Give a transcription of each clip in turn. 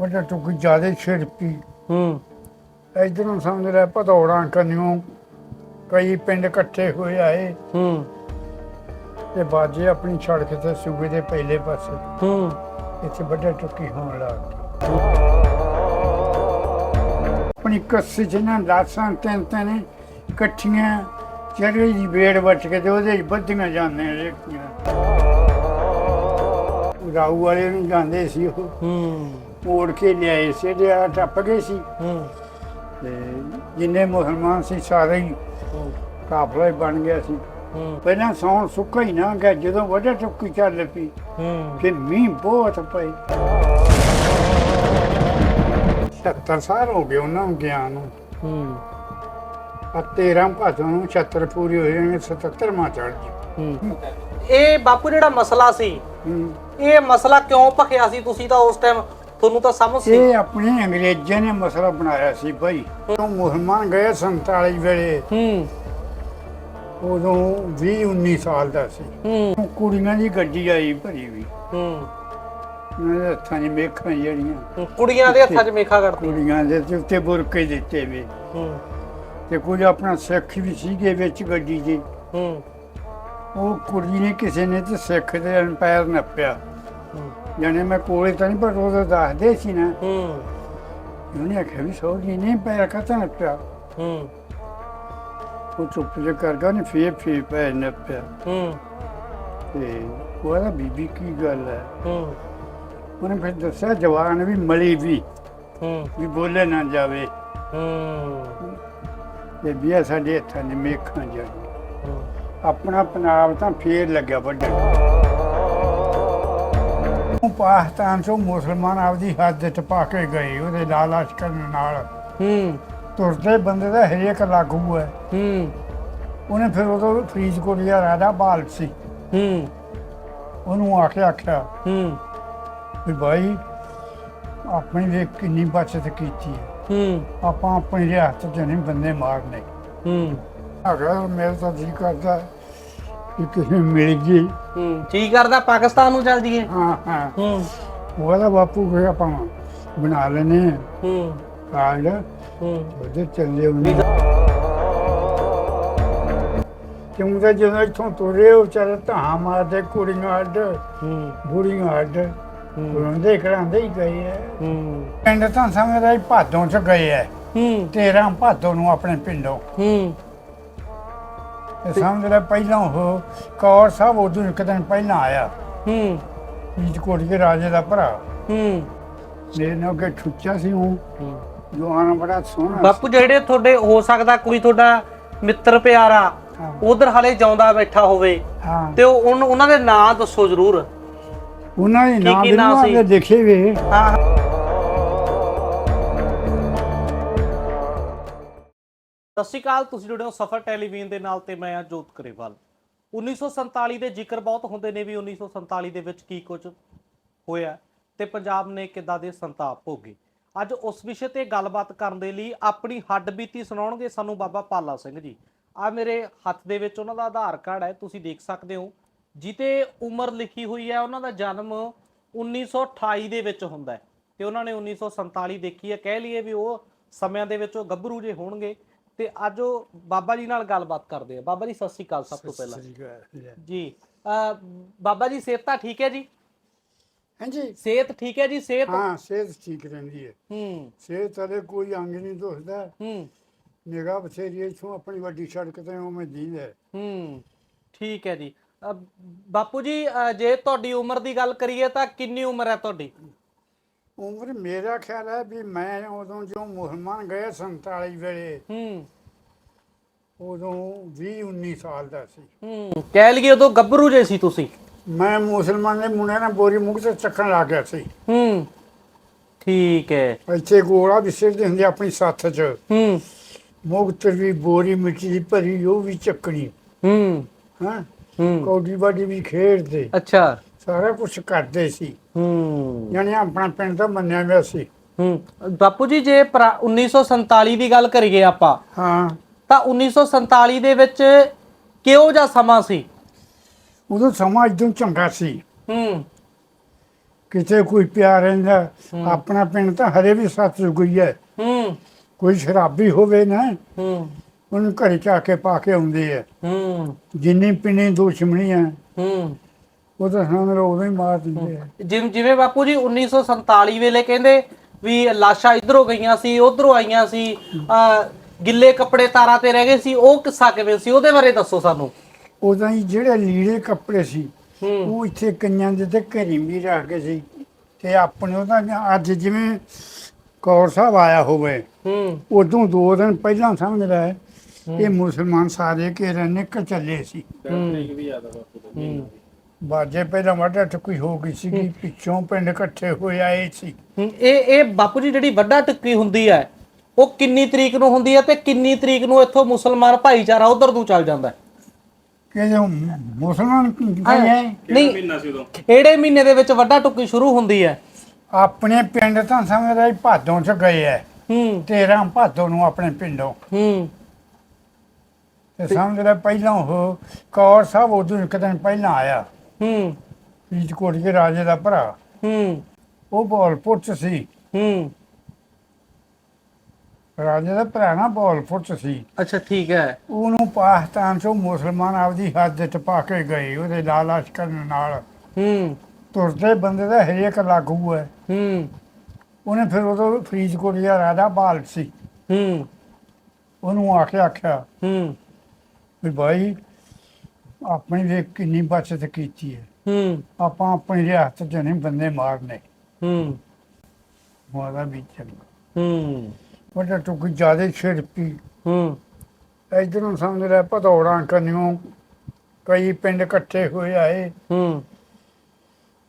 ਵੱਡਾ ਟੁੱਕ ਜ਼ਿਆਦਾ ਛਿੜ ਪਈ। ਹੂੰ। ਇਧਰੋਂ ਸਮਝ ਲੈ ਭਦੌੜਾਂ ਕੰਨਿਓ ਕਈ ਪਿੰਡ ਇਕੱਠੇ ਹੋਏ ਆਏ। ਹੂੰ। ਤੇ ਬਾਜੇ ਆਪਣੀ ਸੜਕ ਤੇ ਸੂਬੇ ਦੇ ਪਹਿਲੇ ਪਾਸੇ। ਹੂੰ। ਇੱਥੇ ਵੱਡਾ ਟੁੱਕੀ ਹੋਣ ਲੱਗ ਗਈ। ਆਪਣੀ ਕੱਸੀ ਚ ਨਾ ਲਾਸਾਂ ਤਿੰਨ ਤਿੰਨ ਇਕੱਠੀਆਂ ਚੜ੍ਹੀ ਦੀ ਬੇੜ ਵੱਟ ਕੇ ਤੇ ਉਹਦੇ ਚ ਬੱਧੀਆਂ ਜਾਂਦੇ ਰੇਕੀਆਂ ਰਾਊ ਵਾਲੇ ਨੂੰ ਜਾਂਦੇ ਸੀ ਉਹ। ਹੂੰ। ਮੋੜ ਕੇ ਲਿਆਏ ਸੀ ਆ ਟੱਪ ਗਏ ਸੀ। ਹੂੰ। ਤੇ ਜਿੰਨੇ ਮੁਸਲਮਾਨ ਸੀ ਸਾਰੇ ਹੀ ਕਾਫਲਾ ਹੀ ਬਣ ਗਿਆ ਸੀ। ਹੂੰ। ਪਹਿਲਾਂ ਸੌਣ ਸੁੱਕਾ ਹੀ ਨਾ ਗਿਆ ਜਦੋਂ ਵੱਡਾ ਟੁੱਕੀ ਚੱਲ ਪਈ ਹੂੰ। ਫਿਰ ਮੀਂਹ ਬਹੁਤ ਪਈ 70 ਸਾਲ ਹੋ ਗਏ ਉਹਨਾਂ ਨੂੰ ਗਿਆ ਨੂੰ। ਹੂੰ। ਆ 13 ਭਾਦੋਂ ਨੂੰ 76 ਪੂਰੀ ਹੋ ਜਾਣਗੇ 77 ਮਾ ਚੜ ਹੂੰ। ਇਹ ਬਾਪੂ ਜਿਹੜਾ ਮਸਲਾ ਸੀ ਹੂੰ। ਇਹ ਮਸਲਾ ਕਿਉਂ ਭਖਿਆ ਸੀ ਤੁਸੀਂ ਤਾਂ ਉਸ ਟਾਈਮ ਤੁਹਾਨੂੰ ਤਾਂ ਸਮਝ ਸੀ। ਇਹ ਆਪਣੇ ਅੰਗਰੇਜ਼ਾਂ ਨੇ ਮਸਲਾ ਬਣਾਇਆ ਸੀ ਭਾਈ। ਉਹ ਮੁਸਲਮਾਨ ਗਏ 47 ਵੇਲੇ ਹੂੰ। ਉਦੋਂ 20 19 ਸਾਲ ਦਾ ਸੀ। ਹੂੰ। ਉਹ ਕੁੜੀਆਂ ਦੀ ਗੱਡੀ ਆਈ ਭਰੀ ਵੀ। ਹੂੰ। ਉਹਨਾਂ ਦੇ ਹੱਥਾਂ 'ਚ ਮੇਖਾਂ ਜਿਹੜੀਆਂ। ਕੁੜੀਆਂ ਦੇ ਹੱਥਾਂ 'ਚ ਮੇਖਾ ਕੱਢਦੀ ਕੁੜੀਆਂ ਦੇ ਤੇ ਉੱਤੇ ਬੁਰਕੇ ਦਿੱਤੇ ਵੀ। ਹੂੰ। ਤੇ ਕੁਝ ਆਪਣਾ ਸਿੱਖ ਵੀ ਸੀਗੇ ਵਿੱਚ ਗੱਡੀ 'ਚ ਹੂੰ। ਉਹ ਕੁੜੀ ਨੇ ਕਿਸੇ ਨੇ ਤੇ ਸਿੱਖ ਦੇ ਪੈਰ ਨੱਪਿਆ। ਹੂੰ, ਜਾਣੇ ਮੈਂ ਕੋਲੇ ਤਾਂ ਨਹੀਂ ਪਰ ਉਹ ਦੱਸਦੇ ਸੀ ਨਾ। ਹੂੰ। ਉਹਨੇ ਆਖਿਆ ਵੀ ਸੋਹਣੀ ਨੇ ਪੈਰ ਕਾ ਨੱਪਿਆ? ਹੂੰ। ਉਹ ਚੁੱਪ ਜਿਹਾ ਕਰ ਗਿਆ ਨੇ ਫੇਰ ਫੇਰ ਪੈਰ ਨੱਪਿਆ। ਹੂੰ। ਤੇ ਉਹ ਆਦਾ ਬੀਬੀ ਕੀ ਗੱਲ ਹੈ? ਹੂੰ। ਉਹਨੇ ਫਿਰ ਦੱਸਿਆ ਜਵਾਨ ਵੀ ਮਲੀ ਵੀ ਹੂੰ। ਵੀ ਬੋਲੇ ਨਾ ਜਾਵੇ। ਹੂੰ। ਤੇ ਵੀ ਸਾਡੇ ਹੱਥਾਂ ਨੇ ਮੇਖਾਂ ਹੂੰ। ਆਪਣਾ ਪੰਜਾਬ ਤਾਂ ਫੇਰ ਲੱਗਿਆ ਵੱਡੇ ਪਾਕਿਸਤਾਨ ਤੋਂ ਮੁਸਲਮਾਨ ਆਪਦੀ ਹੱਦ ਟਪਾ ਕੇ ਗਏ ਉਹਦੇ ਲਾਲ ਲਸ਼ਕਰ ਨਾਲ। ਹੂੰ। ਤੁਰਦੇ ਬੰਦੇ ਦਾ ਹਰੇਕ ਲਾਗੂ ਹੈ। ਹੂੰ। ਉਹਨੇ ਫਿਰ ਉਦੋਂ ਫਰੀਦਕੋਟ ਦਾ ਰਾਜਾ ਬਾਲ ਸੀ। ਹੂੰ। ਉਹਨੂੰ ਆ ਕੇ ਆਖਿਆ ਹੂੰ। ਵੀ ਭਾਈ ਆਪਣੀ ਵੇਖ ਕਿੰਨੀ ਬਚਤ ਕੀਤੀ ਹੈ। ਹੂੰ। ਆਪਾਂ ਆਪਣੀ ਰਿਆਸਤ ਚ ਨਹੀਂ ਬੰਦੇ ਮਾਰਨੇ। ਹੂੰ। ਅਗਰ ਮੇਰਾ ਤਾਂ ਜੀ ਕਰਦਾ। ਕਿ ਕਿਸੇ ਨੂੰ ਮਿਲ ਗਈ ਹੂੰ ਕੀ ਕਰਦਾ ਪਾਕਿਸਤਾਨ ਨੂੰ ਚੱਲ ਜੀਏ ਹਾਂ ਹਾਂ। ਹੂੰ। ਉਹਦਾ ਬਾਪੂ ਕੋਈ ਆਪਾਂ ਬਣਾ ਲੈਨੇ ਹੂੰ। ਕਾਰਡ। ਹੂੰ। ਉਹਦੇ ਚੱਲੇ ਉਹਨੇ ਕਿਉਂ ਤਾਂ ਜਦੋਂ ਇੱਥੋਂ ਤੁਰੇ ਉਹ ਚਾਰੇ ਧਾਂ ਮਾਰਦੇ ਕੁੜੀਆਂ ਅੱਡ ਹੂੰ। ਬੁੜੀਆਂ ਅੱਡ। ਹੂੰ। ਰੋਂਦੇ ਕਰਾਂਦੇ ਹੀ ਗਏ ਐ ਹੂੰ। ਪਿੰਡ ਤਾਂ ਸਮਝਦਾ ਹੀ ਭਾਦੋਂ ਚ ਗਏ ਐ ਹੂੰ। 13 ਭਾਦੋਂ ਨੂੰ ਆਪਣੇ ਪਿੰਡੋਂ। ਹੂੰ। ਤੇ ਸਮਝ ਲੈ ਪਹਿਲਾਂ ਉਹ ਕੌਰ ਸਾਹਿਬ ਉਦੋਂ ਇੱਕ ਦਿਨ ਪਹਿਲਾਂ ਆਇਆ। ਹੂੰ। ਫਰੀਦਕੋਟ ਦੇ ਰਾਜੇ ਦਾ ਭਰਾ। ਹੂੰ। ਮੇਰੇ ਨਾਲ ਅੱਗੇ ਠੁੱਚਾ ਸੀ ਹੂੰ। ਜਵਾਨ ਬੜਾ ਸੋਹਣਾ ਬਾਪੂ ਜਿਹੜੇ ਤੁਹਾਡੇ ਹੋ ਸਕਦਾ ਕੋਈ ਤੁਹਾਡਾ ਮਿੱਤਰ ਪਿਆਰਾ। ਉਧਰ ਹਲੇ ਜਾਉਂਦਾ ਬੈਠਾ ਹੋਵੇ ਤੇ ਉਹ ਉਹਨਾਂ ਦੇ ਨਾਂ ਦੱਸੋ ਜ਼ਰੂਰ। ਉਹਨਾਂ ਦੇ ਕੀ- ਕੀ ਨਾਂ ਦੇਖੇ ਵੇ। ਹਾਂ। ਸਤਿ ਸ਼੍ਰੀ ਅਕਾਲ, ਤੁਸੀਂ ਜੁੜੇ ਹੋ ਸਫਰ ਟੈਲੀਵਿਜ਼ਨ ਦੇ ਨਾਲ ਤੇ ਮੈਂ ਆ ਜੋਤ ਕਰੇਵਾਲ 1947 ਦੇ ਜ਼ਿਕਰ ਬਹੁਤ ਹੁੰਦੇ ਨੇ ਵੀ 1947 ਦੇ ਵਿੱਚ ਕੀ ਕੁਝ ਹੋਇਆ ਤੇ ਪੰਜਾਬ ਨੇ ਕਿੱਦਾਂ ਦੇ ਸੰਤਾਪ ਭੋਗੇ। ਅੱਜ ਉਸ ਵਿਸ਼ੇ ਤੇ ਗੱਲਬਾਤ ਕਰਨ ਦੇ ਲਈ ਆਪਣੀ ਹੱਡਬੀਤੀ ਸੁਣਾਉਣਗੇ ਸਾਨੂੰ ਬਾਬਾ ਪਾਲਾ ਸਿੰਘ ਜੀ। ਆ ਮੇਰੇ ਹੱਥ ਦੇ ਵਿੱਚ ਉਹਨਾਂ ਦਾ ਆਧਾਰ ਕਾਰਡ ਹੈ, ਤੁਸੀਂ ਦੇਖ ਸਕਦੇ ਹੋ। ਜਿਤੇ ਉਮਰ ਲਿਖੀ ਹੋਈ ਹੈ, ਉਹਨਾਂ ਦਾ ਜਨਮ 1928 ਦੇ ਵਿੱਚ ਹੁੰਦਾ ਹੈ। ਤੇ ਉਹਨਾਂ ਨੇ 1947 ਦੇਖੀ ਹੈ, ਕਹਿ ਲਈਏ ਵੀ ਉਹ ਸਮਿਆਂ ਦੇ ਵਿੱਚ ਉਹ ਗੱਭਰੂ ਜੇ ਹੋਣਗੇ। ਤੇ ਅੱਜ ਉਹ ਬਾਬਾ ਜੀ ਨਾਲ ਗੱਲਬਾਤ ਕਰਦੇ ਆ। ਬਾਬਾ ਜੀ ਸਤਿ ਸ਼੍ਰੀ ਅਕਾਲ ਸਭ ਤੋਂ ਪਹਿਲਾਂ। ਜੀ। ਬਾਬਾ ਜੀ ਸਿਹਤ ਤਾਂ ਠੀਕ ਹੈ ਜੀ? ਹਾਂਜੀ। ਸਿਹਤ ਠੀਕ ਹੈ ਜੀ? ਸਿਹਤ? ਹਾਂ ਸਿਹਤ ਠੀਕ ਰਹਿੰਦੀ ਹੈ। ਹੂੰ। ਸਿਹਤ ਵਾਲੇ ਕੋਈ ਅੰਗ ਨਹੀਂ ਦੁਖਦਾ। ਹੂੰ। ਨਿਗਾਹ ਬਥੇਰੀ ਇੱਥੋਂ ਆਪਣੀ ਵੱਡੀ ਸੜਕ ਤੇ ਉਵੇਂ ਦੀਂਦਾ ਹੈ। ਹੂੰ ਠੀਕ ਹੈ ਜੀ। ਬਾਪੂ ਜੀ ਜੇ ਤੁਹਾਡੀ ਉਮਰ ਦੀ ਗੱਲ ਕਰੀਏ ਤਾਂ ਕਿੰਨੀ ਉਮਰ ਹੈ ਤੁਹਾਡੀ? ਉਮਰ ਮੇਰਾ ਖਿਆਲ ਹੈ ਵੀ ਮੈਂ ਉਦੋਂ ਜੋ ਮੁਸਲਮਾਨ ਗਏ 47 ਵੇਲੇ ਹੂੰ। ਉਦੋਂ 20 19 ਸਾਲ ਦਾ ਸੀ। ਹੂੰ। ਕਹਿ ਲਈਏ ਉਦੋਂ ਗੱਭਰੂ ਜੇ ਸੀ ਤੁਸੀਂ। ਮੈਂ ਮੁਸਲਮਾਨ ਦੇ ਮੁੰਡੇ ਨਾਲ ਬੋਰੀ ਮੁਖ ਤੇ ਚੱਕਣ ਲੱਗ ਗਿਆ ਸੀ। ਹੂੰ। ਠੀਕ ਹੈ। ਇੱਥੇ ਗੋਲਾ ਵੀ ਸਿਰਦੇ ਹੁੰਦੇ ਆਪਣੀ ਸੱਥ 'ਚ। ਹੂੰ। ਮੁਕਤ ਵੀ ਬੋਰੀ ਮਿੱਟੀ ਦੀ ਭਰੀ ਉਹ ਵੀ ਚੱਕਣੀ। ਹੂੰ। ਹਾਂ? ਹੂੰ। ਕੌਡੀ ਬਾਡੀ ਵੀ ਖੇਡਦੇ। ਅੱਛਾ। ਸਾਰਾ ਕੁਝ ਕਰਦੇ ਸੀ। ਹੂੰ। ਯਾਨੀ ਆਪਣਾ ਪਿੰਡ ਤਾਂ ਮੰਨਿਆ ਗਿਆ ਸੀ ਹੂੰ। ਬਾਪੂ ਜੀ ਜੇ ਪਰਾ- 1947 ਦੀ ਗੱਲ ਕਰੀਏ ਆਪਾਂ ਹਾਂ। ਤਾਂ 1947 ਦੇ ਵਿੱਚ ਕਿਹੋ ਜਿਹਾ ਸਮਾਂ ਸੀ? ਉਦੋਂ ਸਮਾਂ ਇਦੋਂ ਚੰਗਾ ਸੀ। ਹੂੰ। ਕਿਤੇ ਕੋਈ ਪਿਆ ਰਹਿੰਦਾ ਆਪਣਾ ਪਿੰਡ ਤਾਂ ਹਰੇ ਵੀ ਸਤਿ ਹੀ। ਹੈ। ਹੂੰ ਕੋਈ ਸ਼ਰਾਬੀ ਹੋਵੇ ਨਾ ਹੂੰ। ਉਹਨੂੰ ਘਰੇ ਚਾ ਕੇ ਪਾ ਕੇ ਆਉਂਦੇ ਆ। ਹੂੰ। ਜਿੰਨੀ ਪਿੰਨੀ ਦੁਸ਼ਮਣੀ ਆ। ਹੂੰ। ਉਹ ਤਾਂ ਲਓ ਉਦੋਂ ਹੀ ਮਾਰ ਦਿੰਦੇ ਆ। ਜਿਵੇਂ ਜਿਵੇਂ ਬਾਪੂ ਜੀ 1947 ਵੇਲੇ ਕਹਿੰਦੇ ਵੀ ਲਾਸ਼ਾਂ ਇਧਰੋਂ ਗਈਆਂ ਸੀ ਉਧਰੋਂ ਆਈਆਂ ਸੀ ਗਿੱਲੇ ਕੱਪੜੇ ਤਾਰਾਂ ਤੇ ਰਹਿ ਗਏ ਸੀ ਉਹ ਕਿੱਸਾ ਕਿਵੇਂ ਸੀ? ਉਹਦੇ ਬਾਰੇ ਦੱਸੋ ਸਾਨੂੰ। ਉਦੋਂ ਹੀ ਜਿਹੜੇ ਲੀੜੇ ਕੱਪੜੇ ਸੀ ਉਹ ਇੱਥੇ ਕਈਆਂ ਦੇ ਤੇ ਘਰੀ ਵੀ ਰੱਖ ਕੇ ਸੀ। ਤੇ ਆਪਣੇ ਉਹਦਾ ਅੱਜ ਜਿਵੇਂ ਕੌਰ ਸਾਹਿਬ ਆਇਆ ਹੋਵੇ ਹੂੰ। ਉਦੋਂ ਦੋ ਦਿਨ ਪਹਿਲਾਂ ਸਮਝ ਲੈ ਇਹ ਮੁਸਲਮਾਨ ਸਾਰੇ ਘੇਰੇ ਨਿਕਲ ਚੱਲੇ ਸੀ। ਹੂੰ। ਬਾਜੇ ਪਹਿਲਾਂ ਵੱਡਾ ਟੁੱਕੀ ਹੋ ਗਈ ਸੀ ਪਿੱਛੋਂ ਪਿੰਡ ਇਕੱਠੇ ਹੋਏ ਆਏ ਸੀ। ਹੂੰ, ਇਹ ਇਹ ਬਾਪੂ ਜੀ ਜਿਹੜੀ ਵੱਡਾ ਟਿੱਕੀ ਹੁੰਦੀ ਹੈ ਉਹ ਕਿੰਨੀ ਤਰੀਕ ਨੂੰ ਹੁੰਦੀ ਹੈ ਤੇ ਕਿੰਨੀ ਤਰੀਕ ਨੂੰ ਇੱਥੋਂ ਮੁਸਲਮਾਨ ਭਾਈਚਾਰਾ ਉਧਰ ਨੂੰ ਚੱਲ ਜਾਂਦਾ ਹੈ? ਕਿ ਜੋ ਮੁਸਲਮਾਨ ਹੈ। ਨਹੀਂ ਕਿਹੜੇ ਮਹੀਨੇ ਦੇ ਵਿੱਚ ਵੱਡਾ ਟੁੱਕੀ ਸ਼ੁਰੂ ਹੁੰਦੀ ਹੈ? ਆਪਣੇ ਪਿੰਡ ਤਾਂ ਸਮਝ ਲੈ ਭਾਦੋਂ ਚ ਗਏ ਐ ਹੂੰ। 13 ਭਾਦੋਂ ਨੂੰ ਆਪਣੇ ਪਿੰਡੋਂ। ਹੂੰ। ਤੇ ਸਮਝ ਲੈ ਪਹਿਲਾਂ ਉਹ ਕੌਰ ਸਾਹਿਬ ਉਦੋਂ ਇੱਕ ਦਿਨ ਪਹਿਲਾਂ ਆਇਆ। ਹੂੰ। ਫਰੀਦਕੋਟ ਦੇ ਰਾਜੇ ਦਾ ਭਰਾ। ਹੂੰ। ਉਹ ਬੋਲਪੁਰ ਚ ਸੀ। ਹੂੰ। ਰਾਜੇ ਦਾ ਭਰਾ ਨਾ ਬੋਲਪੁਰ ਚ ਸੀ। ਅੱਛਾ ਠੀਕ ਹੈ। ਉਹਨੂੰ ਪਾਕਿਸਤਾਨ ਚੋਂ ਮੁਸਲਮਾਨ ਆਪਦੀ ਹੱਦ ਟਪਾ ਕੇ ਗਏ ਉਹਦੇ ਲਾਲਾਸ਼ ਕਰਨ ਨਾਲ। ਹੂੰ। ਤੁਰਦੇ ਬੰਦੇ ਦਾ ਹਰੇਕ ਲਾਗੂ ਹੈ। ਹੂੰ। ਉਹਨੇ ਫਿਰ ਉਦੋਂ ਫਰੀਦਕੋਟ ਦਾ ਰਾਜਾ ਬਾਲ ਸੀ। ਹੂੰ। ਉਹਨੂੰ ਆ ਕੇ ਆਖਿਆ ਹੂੰ। ਵੀ ਭਾਈ ਆਪਣੀ ਵੇਖ ਕਿੰਨੀ ਬਚਤ ਕੀਤੀ ਹੈ। ਹੂੰ। ਆਪਾਂ ਆਪਣੀ ਰਿਆਸਤ ਚ ਨਹੀਂ ਬੰਦੇ ਮਾਰਨੇ ਹੂੰ। ਮਾਦਾ ਵੀ ਚੰਗਾ। ਹੂੰ। ਵੱਡਾ ਟੁਕ ਜਿਆਦੇ ਛਿੜਪੀ ਹੂੰ। ਇਧਰੋਂ ਸਮਝ ਲੈ ਭਦੌੜਾਂ ਕੰਨਿਓ। ਕਈ ਪਿੰਡ ਇਕੱਠੇ ਹੋਏ ਆਏ। ਹੂੰ।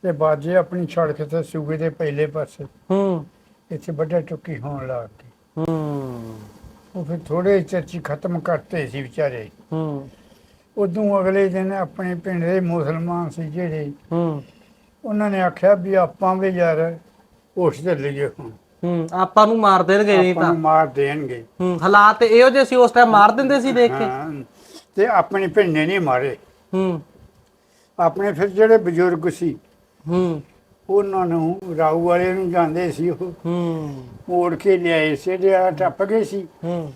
ਤੇ ਬਾਜੇ ਆਪਣੀ ਸੜਕ ਤੇ ਸੂਬੇ ਦੇ ਪਹਿਲੇ ਪਾਸੇ। ਹੂੰ। ਇੱਥੇ ਵੱਡਾ ਟੁੱਕੀ ਹੋਣ ਲੱਗ ਗਈ। ਹੂੰ। ਉਹ ਫਿਰ ਥੋੜੇ ਚਰਚੀ ਖਤਮ ਕਰਤੇ ਸੀ ਵਿਚਾਰੇ। ਹੂੰ। ਉਦੋਂ ਅਗਲੇ ਦਿਨ ਆਪਣੇ ਪਿੰਡ ਦੇ ਮੁਸਲਮਾਨ ਸੀ ਜਿਹੜੇ ਹੂੰ। ਉਹਨਾਂ ਨੇ ਆਖਿਆ ਵੀ ਆਪਾਂ ਵੀ ਯਾਰ ਉਸ ਤੇ ਲਈਏ ਹੁਣ। ਹੂੰ ਆਪਾਂ ਨੂੰ ਮਾਰ ਦੇਣਗੇ ਨਹੀਂ ਆਪਾਂ ਤਾਂ। ਨੂੰ ਮਾਰ ਦੇਣਗੇ। ਹੂੰ ਹਾਲਾਤ ਇਹੋ ਜਿਹੇ ਸੀ ਉਸ ਟਾਈਮ ਮਾਰ ਦਿੰਦੇ ਸੀ ਦੇਖ ਕੇ। ਹਾਂ, ਤੇ ਆਪਣੇ ਪਿੰਡੇ ਨਹੀਂ ਮਾਰੇ। ਹੂੰ। ਆਪਣੇ ਫਿਰ ਜਿਹੜੇ ਬਜ਼ੁਰਗ ਸੀ ਹੂੰ। ਉਹਨਾਂ ਨੂੰ ਰਾਊ ਵਾਲੇ ਨੂੰ ਜਾਂਦੇ ਸੀ ਉਹ। ਹੂੰ। ਮੋੜ ਕੇ ਲਿਆਏ ਸੀ ਆ ਟੱਪ ਗਏ ਸੀ। ਹੂੰ।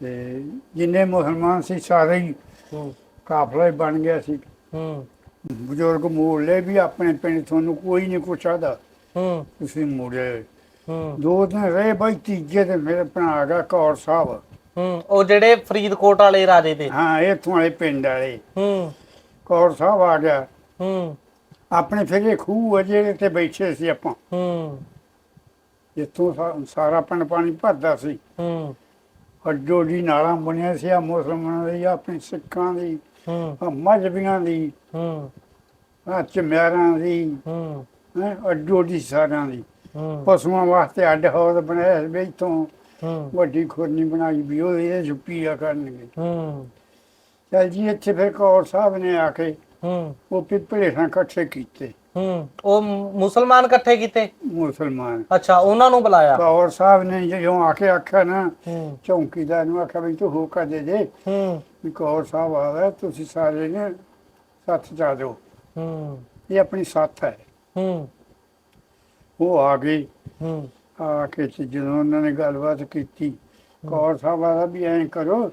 ਤੇ ਜਿੰਨੇ ਮੁਸਲਮਾਨ ਸੀ ਸਾਰੇ ਹੀ ਹੂੰ। ਕਾਫਲਾ ਹੀ ਬਣ ਗਿਆ ਸੀ। ਹੂੰ। ਬਜ਼ੁਰਗ ਮੋੜ ਲਏ ਵੀ ਆਪਣੇ ਪਿੰਡ ਤੁਹਾਨੂੰ ਕੋਈ ਨਹੀਂ ਪੁੱਛਦਾ ਹੂੰ। ਤੁਸੀਂ ਮੋੜੇ ਹੂੰ। ਦੋ ਦਿਨ ਰਹੇ ਬਾਈ ਤੀਜੇ ਦਿਨ ਮੇਰੇ ਆਪਣਾ ਆ ਗਿਆ ਕੌਰ ਸਾਹਿਬ। ਹੂੰ ਉਹ ਜਿਹੜੇ ਫਰੀਦਕੋਟ ਵਾਲੇ ਰਾਜੇ ਦੇ। ਹਾਂ ਇੱਥੋਂ ਵਾਲੇ ਪਿੰਡ ਵਾਲੇ। ਹੂੰ। ਕੌਰ ਸਾਹਿਬ ਆ ਗਿਆ। ਹੂੰ। ਆਪਣੇ ਫਿਰ ਇਹ ਖੂਹ ਆ ਜਿਹੜੇ ਤੇ ਬੈਠੇ ਸੀ ਆਪਾਂ। ਹੂੰ। ਜਿੱਥੋਂ ਸਾਰਾ ਪਿੰਡ ਪਾਣੀ ਭਰਦਾ ਸੀ। ਹੂੰ। ਅੱਡੋ ਦੀ ਨਾਲਾਂ ਬਣਿਆ ਸੀ ਆ ਮੁਸਲਮਾਨਾਂ ਦੀ ਆਪਣੇ ਸਿੱਖਾਂ ਦੀ। ਹੂੰ। ਆਹ ਮਜ਼੍ਹਬੀਆਂ ਦੀ ਹੂੰ। ਆ ਚਮਿਆਰਾਂ ਦੀ ਹੂੰ। ਹੈਂ ਅੱਡੋ ਦੀ ਸਾਰਿਆਂ ਦੀ। ਹੂੰ। ਪਸ਼ੂਆਂ ਵਾਸਤੇ ਅੱਡ ਹੌਦ ਬਣਾਇਆ ਸੀ ਵੀ ਇੱਥੋਂ। ਹੂੰ। ਵੱਡੀ ਖੁਰਨੀ ਬਣਾਈ ਵੀ ਉਹ ਇਹ ਜੁੱਪੀ ਆ ਕਰਨਗੇ। ਹੂੰ। ਚਲ ਜੀ ਇੱਥੇ ਫਿਰ ਕੌਰ ਸਾਹਿਬ ਨੇ ਆ ਕੇ ਹੂੰ। ਉਹ ਪਿੱਪਲੇ ਨਾਲ ਇਕੱਠੇ ਕੀਤੇ। ਹੂੰ। ਉਹ ਮੁਸਲਮਾਨ ਇਕੱਠੇ ਕੀਤੇ? ਮੁਸਲਮਾਨ। ਅੱਛਾ ਉਹਨਾਂ ਨੂੰ ਬੁਲਾਇਆ? ਕੌਰ ਸਾਹਿਬ ਨੇ ਜਦੋਂ ਆ ਕੇ ਆਖਿਆ ਨਾ ਹੂੰ। ਚੌਂਕੀਦਾਰ ਨੂੰ ਆਖਿਆ ਵੀ ਤੂੰ ਹੋਕਾ ਦੇ ਦੇ। ਹੂੰ। ਵੀ ਕੌਰ ਸਾਹਿਬ ਆ ਗਿਆ ਤੁਸੀਂ ਸਾਰੇ ਨੇ ਸੱਥ ਜਾ ਦਿਓ। ਹੂੰ। ਇਹ ਆਪਣੀ ਸੱਥ ਹੈ। ਹੂੰ। ਉਹ ਆ ਗਏ ਹੂੰ। ਆ ਕੇ ਤੇ ਜਦੋਂ ਉਹਨਾਂ ਨੇ ਗੱਲਬਾਤ ਕੀਤੀ ਕੌਰ ਸਾਹਿਬ ਆਦਾ ਵੀ ਐਂ ਕਰੋ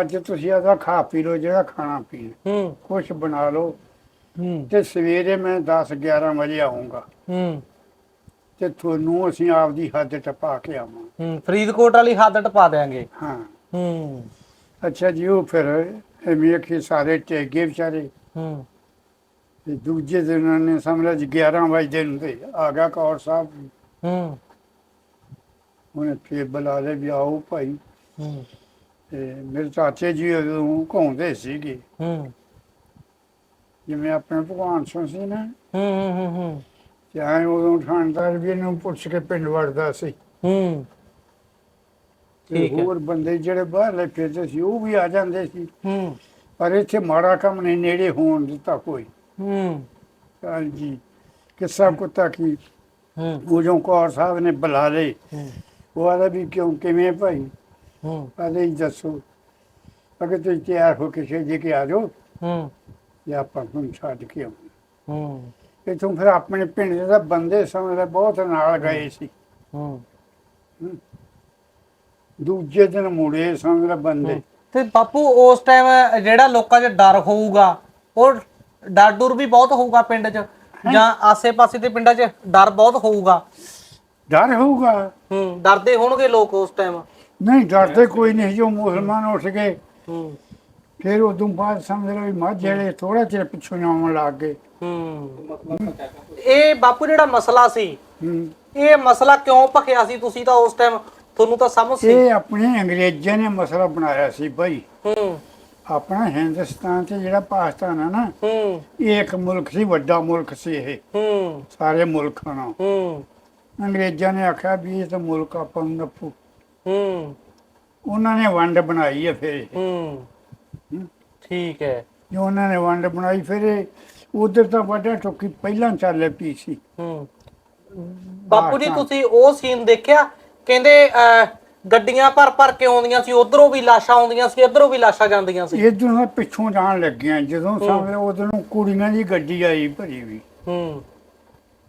ਅੱਜ ਤੁਸੀਂ ਆਦਾ ਖਾ ਪੀ ਲਓ ਜਿਹੜਾ ਖਾਣਾ ਪੀਣਾ। ਹੂੰ। ਕੁਛ ਬਣਾ ਲਓ। ਹੂੰ। ਤੇ ਸਵੇਰੇ ਮੈਂ 10 11 ਵਜੇ ਆਉਂਗਾ ਹੂੰ। ਤੇ ਤੁਹਾਨੂੰ ਅਸੀਂ ਆਪਦੀ ਹੱਦ ਟਪਾ ਕੇ ਆਵਾਂ ਹੂੰ ਫਰੀਦਕੋਟ ਵਾਲੀ ਹੱਦ ਟਪਾ ਦੇਾਂਗੇ ਹਾਂ। ਹੂੰ। ਅੱਛਾ ਜੀ ਉਹ ਫਿਰ ਕਿ ਸਾਰੇ ਟੇਗੇ ਵਿਚਾਰੇ। ਹੂੰ। ਤੇ ਦੂਜੇ ਦਿਨ ਉਹਨਾਂ ਨੇ ਸਮਝ ਜੀ 11 ਵਜੇ ਨੂੰ ਤੇ ਆ ਗਿਆ ਕੌਰ ਸਾਹਿਬ ਹੂੰ। ਉਹਨੇ ਫੇਰ ਬੁਲਾ ਲਿਆ ਵੀ ਆਓ ਭਾਈ। ਹੂੰ। ਤੇ ਮੇਰੇ ਚਾਚੇ ਜੀ ਉਦੋਂ ਘੁੰਮਦੇ ਸੀਗੇ। ਹੂੰ। ਜਿਵੇਂ ਆਪਣੇ ਭਗਵਾਨ ਸਿੰਘ ਸੀ ਨਾ। ਹੂੰ ਹੂੰ ਹੂੰ। ਤੇ ਐਂ ਉਦੋਂ ਠਾਣਦਾਰ ਵੀ ਇਹਨੂੰ ਪੁੱਛ ਕੇ ਪਿੰਡ ਵੜਦਾ ਸੀ। ਹੂੰ। ਤੇ ਠੀਕ ਹੈ। ਹੋਰ ਬੰਦੇ ਜਿਹੜੇ ਬਾਹਰਲੇ ਫਿਰਦੇ ਸੀ ਉਹ ਵੀ ਆ ਜਾਂਦੇ ਸੀ। ਹੂੰ। ਪਰ ਇੱਥੇ ਮਾੜਾ ਕੰਮ ਨਹੀਂ ਨੇੜੇ ਹੋਣ ਦਿੱਤਾ ਕੋਈ। ਹੂੰ। ਹਾਂਜੀ। ਕਿੱਸਾ ਕੁੱਤਾ ਕੀ? ਹੂੰ। ਉਦੋਂ ਕੌਰ ਸਾਹਿਬ ਨੇ ਬੁਲਾ ਲਏ। ਹੂੰ। ਉਹ ਆਦਾ ਵੀ ਕਿਉਂ ਕਿਵੇਂ ਭਾਈ? ਹੂੰ। ਆਦੇ ਹੀ ਦੱਸੋ। ਅਗਰ ਤੁਸੀਂ ਤਿਆਰ ਹੋ ਕੇ ਛੇਜੇ ਕੇ ਆ ਜਾਓ। ਹੂੰ। ਜਾਂ ਆਪਾਂ ਨੂੰ ਛੱਡ ਕੇ ਆਉਂ ਹੂੰ। ਇਥੋਂ ਫਿਰ ਆਪਣੇ ਪਿੰਡ ਦੇ ਤਾਂ ਬੰਦੇ ਸਮਝਦੇ ਬਹੁਤ ਨਾਲ ਗਏ ਸੀ। ਹੂੰ। ਦੂਜੇ ਦਿਨ ਮੁੜੇ ਸਮਝਦੇ ਬੰਦੇ। ਤੇ ਬਾਪੂ ਉਸ ਟਾਈਮ ਜਿਹੜਾ ਲੋਕਾਂ 'ਚ ਡਰ ਹੋਊਗਾ ਉਹ ਡਰ ਡੁਰ ਵੀ ਬਹੁਤ ਹੋਊਗਾ ਪਿੰਡ 'ਚ। ਜਾਂ ਆਸੇ-ਪਾਸੇ ਦੇ ਪਿੰਡਾਂ 'ਚ ਡਰ ਬਹੁਤ ਹੋਊਗਾ। ਡਰ ਹੋਊਗਾ। ਹੂੰ ਡਰਦੇ ਹੋਣਗੇ ਲੋਕ ਉਸ ਟਾਈਮ ਨਹੀਂ ਡਰਦੇ ਕੋਈ ਨਹੀਂ ਜੋ ਮੁਸਲਮਾਨ ਉੱਠ ਗਏ ਹੂੰ। ਫਿਰ ਉਦੋਂ ਬਾਅਦ ਸਮਝ ਲਓ ਵੀ ਮੱਝ ਜਿਹੜੇ ਥੋੜਾ ਚਿਰ ਪਿੱਛੋਂ ਆਉਣ ਲੱਗ ਗਏ। ਹੂੰ। ਇਹ ਬਾਪੂ ਜਿਹੜਾ ਮਸਲਾ ਸੀ ਹੂੰ। ਇਹ ਮਸਲਾ ਕਿਉਂ ਭਖਿਆ ਸੀ ਤੁਸੀਂ ਤਾਂ ਉਸ ਟਾਈਮ ਤੁਹਾਨੂੰ ਤਾਂ ਸਮਝ ਸੀ। ਇਹ ਆਪਣੇ ਅੰਗਰੇਜ਼ਾਂ ਨੇ ਮਸਲਾ ਬਣਾਇਆ ਸੀ ਭਾਈ ਹੂੰ। ਆਪਣਾ ਹਿੰਦੁਸਤਾਨ ਤੇ ਜਿਹੜਾ ਪਾਕਿਸਤਾਨ ਆ ਨਾ ਹੂੰ। ਇਹ ਇੱਕ ਮੁਲਕ ਸੀ ਵੱਡਾ ਮੁਲਕ ਸੀ ਇਹ। ਹੂੰ। ਸਾਰੇ ਮੁਲਕਾਂ ਨਾਲੋਂ। ਹੂੰ। ਅੰਗਰੇਜ਼ਾਂ ਨੇ ਆਖਿਆ ਵੀ ਇਹ ਤਾਂ ਮੁਲਕ ਆਪਾਂ ਨੂੰ ਨੱਪੂ ਹੂੰ। ਉਹਨਾਂ ਨੇ ਵੰਡ ਬਣਾਈ ਹੈ ਫਿਰ ਇਹ। ਹੂੰ। ਹੂੰ। ਠੀਕ ਹੈ। ਜੋ ਉਹਨਾਂ ਨੇ ਵੰਡ ਬਣਾਈ ਫਿਰ ਉਧਰ ਤਾਂ ਵੱਡਾ ਟੋਕੀ ਪਹਿਲਾਂ ਚੱਲੇ ਪਈ ਸੀ। ਹੂੰ। ਬਾਪੂ ਜੀ ਹਾਂ। ਤੁਸੀਂ ਉਹ ਸੀਨ ਦੇਖਿਆ ਕਹਿੰਦੇ ਗੱਡੀਆਂ ਭਰ ਭਰ ਕੇ ਆਉਂਦੀਆਂ ਸੀ ਉਧਰੋਂ ਵੀ ਲਾਸ਼ਾਂ ਆਉਂਦੀਆਂ ਸੀ ਇਧਰੋਂ ਵੀ ਲਾਸ਼ਾਂ ਜਾਂਦੀਆਂ ਸੀ। ਇਧਰੋਂ ਪਿੱਛੋਂ ਜਾਣ ਲੱਗੀਆਂ ਜਦੋਂ ਸਾਹਮਣੇ ਉਧਰ ਨੂੰ ਕੁੜੀਆਂ ਦੀ ਗੱਡੀ ਆਈ ਭਰੀ ਵੀ। ਹੂੰ।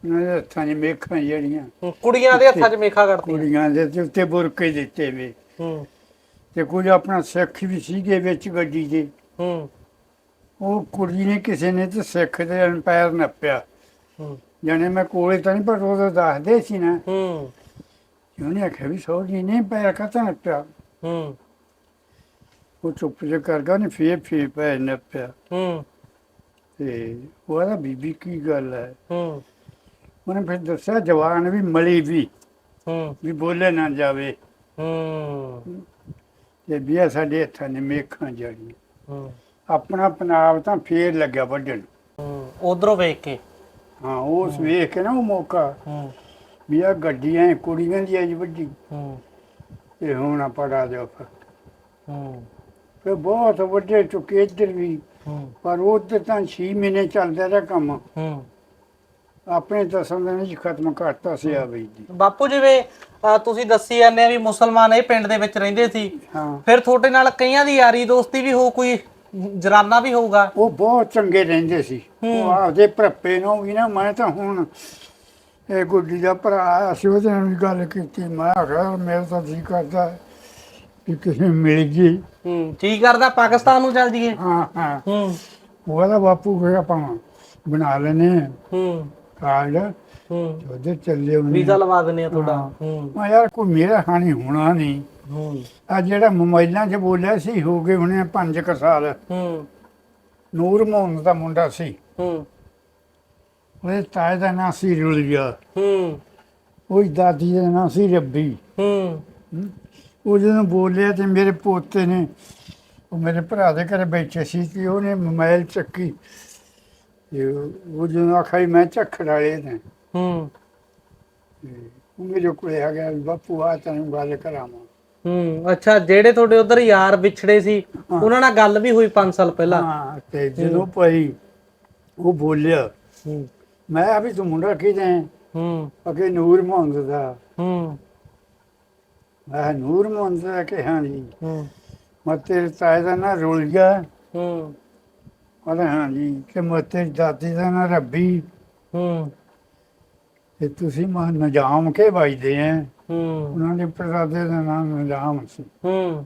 ਦੇ ਹੱਥਾਂ 'ਚ ਮੇਖਾਂ ਜਿਹੜੀਆਂ। ਕੁੜੀਆਂ ਦੇ ਹੱਥਾਂ 'ਚ ਮੇਖਾ ਕੱਢਦੀਆਂ ਕੁੜੀਆਂ ਦੇ ਉੱਤੇ ਬੁਰਕੇ ਦਿੱਤੇ ਵੇ। ਹੂੰ। ਤੇ ਕੁਝ ਆਪਣਾ ਸਿੱਖ ਵੀ ਸੀਗੇ ਵਿੱਚ ਗੱਡੀ ਦੇ। ਹੂੰ। ਉਹ ਕੁੜੀ ਨੇ ਕਿਸੇ ਨੇ ਤੇ ਸਿੱਖ ਦੇ ਪੈਰ ਨੱਪਿਆ। ਹੂੰ। ਜਾਣੇ ਮੈਂ ਕੋਲੇ ਤਾਂ ਨਹੀਂ ਪਰ ਉਹ ਦੱਸਦੇ ਸੀ ਨਾ। ਹੂੰ। ਉਹਨੇ ਆਖਿਆ ਵੀ ਸੌਰੀ ਨੇ ਪੈਰ ਕਾ ਨੱਪਿਆ ਹੂੰ ਉਹ ਚੁੱਪ ਜੇ ਕਰ ਗਿਆ ਨੇ ਫੇਰ ਫੇਰ ਪੈਰ ਨੱਪਿਆ ਹੂੰ ਤੇ ਉਹ ਆਦਾ ਬੀਬੀ ਕੀ ਗੱਲ ਹੈ ਹੂੰ ਉਹਨੇ ਫਿਰ ਦੱਸਿਆ ਜਵਾਨ ਵੀ ਮਲੀ ਵੀ ਹੂੰ ਵੀ ਬੋਲੇ ਨਾ ਜਾਵੇ ਹੂੰ ਤੇ ਬਿਆ ਸਾਡੇ ਹੱਥਾਂ ਨੇ ਮੇਖਾਂ ਜੜੀਆਂ ਹੂੰ ਆਪਣਾ ਪਨਾਬ ਤਾਂ ਫੇਰ ਲੱਗਿਆ ਵੱਢਣ ਹੂੰ ਉਧਰੋਂ ਵੇਖ ਕੇ ਹਾਂ ਉਸ ਵੇਖ ਕੇ ਨਾ ਉਹ ਮੌਕਾ ਹੂੰ ਵੀ ਆ ਗੱਡੀਆਂ ਕੁੜੀਆਂ ਦੀ ਅਜ ਵੱਡੀ। ਹੂੰ। ਇਹ ਹੁਣ ਪੜਾ ਦਿਓ ਫਿਰ ਹੂੰ। ਫਿਰ ਬਹੁਤ ਵੱਡੇ ਚੁੱਕੇ ਇੱਧਰ ਵੀ। ਹੂੰ। ਪਰ ਉੱਧਰ ਤਾਂ 6 ਮਹੀਨੇ ਚੱਲਦਾ ਰਿਹਾ ਕੰਮ। ਹੂੰ। ਆਪਣੇ ਦਸਾਂ ਦਿਨਾਂ 'ਚ ਖਤਮ ਕਰਤਾ ਸੀ ਆ ਬਈ ਜੀ। ਬਾਪੂ ਜਿਵੇਂ ਅਹ, ਤੁਸੀਂ ਦੱਸੀ ਜਾਂਦੇ ਆ ਵੀ ਮੁਸਲਮਾਨ ਇਹ ਪਿੰਡ ਦੇ ਵਿੱਚ ਰਹਿੰਦੇ ਸੀ। ਹਾਂ। ਫਿਰ ਤੁਹਾਡੇ ਨਾਲ ਕਈਆਂ ਦੀ ਯਾਰੀ ਦੋਸਤੀ ਵੀ ਹੋ ਕੋਈ ਜਰਾਨਾ ਵੀ ਹੋਊਗਾ? ਉਹ ਬਹੁਤ ਚੰਗੇ ਰਹਿੰਦੇ ਸੀ। ਉਹ ਆਪਦੇ ਭਰਪੇ ਨੂੰ ਵੀ ਨਾ ਮੈਂ ਤਾਂ ਹੁਣ ਇਹ ਗੁੱਡੀ ਦਾ ਭਰਾ ਆਇਆ ਸੀ ਉਹਦੇ ਨਾਲ ਵੀ ਗੱਲ ਕੀਤੀ। ਮੈਂ ਆਖਿਆ ਮੇਰਾ ਤਾਂ ਜੀ ਕਰਦਾ ਕਿ ਕਿਸੇ ਨੂੰ ਮਿਲ ਗਈ ਹੂੰ ਕੀ ਕਰਦਾ ਪਾਕਿਸਤਾਨ ਨੂੰ ਚੱਲ ਜੀਏ ਹਾਂ ਹਾਂ। ਹੂੰ। ਉਹਦਾ ਬਾਪੂ ਕੋਈ ਆਪਾਂ ਬਣਾ ਲੈਨੇ ਹੂੰ। ਕਾਰਡ। ਹੂੰ। ਉਹਦੇ ਚੱਲੇ ਉਹਨੇ। ਵੀਜ਼ਾ ਲਵਾ ਦਿੰਨੇ ਆ ਤੁਹਾਡਾ। ਹਾਂ। ਮੈਂ ਯਾਰ ਕੋਈ ਮੇਰਾ ਹਾਨੀ ਹੋਣਾ ਨਹੀਂ। ਹੂੰ। ਆ ਜਿਹੜਾ ਮੋਬਾਈਲਾਂ 'ਚ ਬੋਲਿਆ ਸੀ ਹੋ ਗਏ ਹੁਣੇ 5 ਕੁ ਸਾਲ। ਹੂੰ। ਨੂਰ ਮੋਹਨ ਦਾ ਮੁੰਡਾ ਸੀ। ਹੂੰ। ਉਹਦੇ ਤਾਏ ਦਾ ਨਾਂ ਸੀ ਰੁਲੀਆ। ਹੂੰ। ਉਹਦੀ ਦਾਦੀ ਦਾ ਨਾਂ ਸੀ ਰੱਬੀ। ਹੂੰ। ਉਹ ਜਦੋਂ ਬੋਲਿਆ ਤੇ ਮੇਰੇ ਪੋਤੇ ਨੇ ਉਹ ਮੇਰੇ ਭਰਾ ਦੇ ਘਰੇ ਬੈਠੇ ਸੀ ਤੇ ਉਹਨੇ ਮੋਬਾਈਲ ਚੱਕੀ। ਤੇ ਉਹ ਜਦੋਂ ਆਖਾਈ ਮੈਂ ਝੱਖੜ ਵਾਲੇ ਨੇ। ਹੂੰ। ਉਹ ਮੇਰੇ ਕੋਲੇ ਆ ਗਿਆ ਬਾਪੂ ਆ ਤੈਨੂੰ ਗੱਲ ਕਰਾਵਾਂ। ਹੂੰ। ਅੱਛਾ ਜਿਹੜੇ ਤੁਹਾਡੇ ਉਧਰ ਯਾਰ ਵਿਛੜੇ ਸੀ ਉਹਨਾਂ ਨਾਲ ਗੱਲ ਵੀ ਹੋਈ 5 ਸਾਲ ਪਹਿਲਾਂ? ਹਾਂ ਤੇ ਜਦੋਂ ਭਾਈ ਉਹ ਬੋਲਿਆ ਹੂੰ। ਮੈਂ ਆ ਵੀ ਤੂੰ ਮੁੰਡਾ ਕਿਹਦਾ ਹੈ। ਅਗੇ ਨੂਰ ਮੁਹੰਮਦ ਦਾ। ਹੂੰ। ਮੈਂ ਨੂਰ ਮੁਹੰਮਦ ਦਾ ਕਿ ਹਾਂ ਜੀ? ਹੂੰ। ਮੈਂ ਤੇਰੇ ਤਾਏ ਦਾ ਨਾਂ ਰੁਲੀਆ ਹੂੰ। ਕਹਿੰਦਾ ਹਾਂ ਜੀ। ਕਿ ਮੈਂ ਤੇਰੀ ਦਾਦੀ ਦਾ ਨਾਂ ਰੱਬੀ। ਹੂੰ। ਤੇ ਤੁਸੀਂ ਮਾ ਨਜਾਮ ਕੇ ਵੱਜਦੇ ਆ। ਹੂੰ। ਉਹਨਾਂ ਦੇ ਪਰਦਾਦੇ ਦਾ ਨਾਮ ਨਜਾਮ ਸੀ। ਹੂੰ।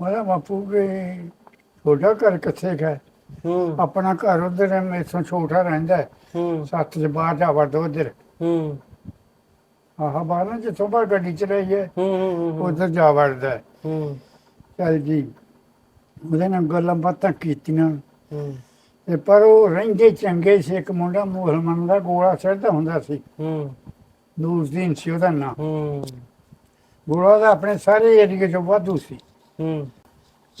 ਉਹਦਾ ਬਾਪੂ ਕੇ ਛੋਟਾ ਘਰ ਕਿੱਥੇ ਹੈ? ਹੂੰ। ਆਪਣਾ ਘਰ ਉਧਰ ਹੈ ਮੇਥੋਂ ਛੋਟਾ ਰਹਿੰਦਾ ਹੈ। ਹੂੰ। ਸੱਤ ਦੇ ਬਾਹਰ ਜਾ ਵੜਦਾ ਉਧਰ। ਹੂੰ। ਆਹ ਬਾਹਰ ਜਿੱਥੋਂ ਬਾਹਰ ਗੱਡੀ ਚ ਰਹੀ ਹੈ ਹੂੰ ਉਧਰ ਜਾ ਵੜਦਾ। ਹੈ। ਹੂੰ ਚੱਲ ਜੀ ਉਹਦੇ ਨਾਲ ਗੱਲਾਂ ਬਾਤਾਂ ਕੀਤੀਆਂ। ਹੂੰ। ਤੇ ਪਰ ਉਹ ਰਹਿੰਦੇ ਚੰਗੇ ਸੀ ਇੱਕ ਮੁੰਡਾ ਮੁਸਲਮਾਨ ਦਾ ਗੋਲਾ ਚੜਦਾ ਹੁੰਦਾ ਸੀ। ਹੂੰ। ਨੂਰਦੀਨ ਸੀ ਉਹਦਾ ਨਾਂ। ਹੂੰ। ਗੋਲਾ ਦਾ ਆਪਣੇ ਸਾਰੇ ਏਰੀਏ ਚੋਂ ਵਾਧੂ ਸੀ। ਹੂੰ।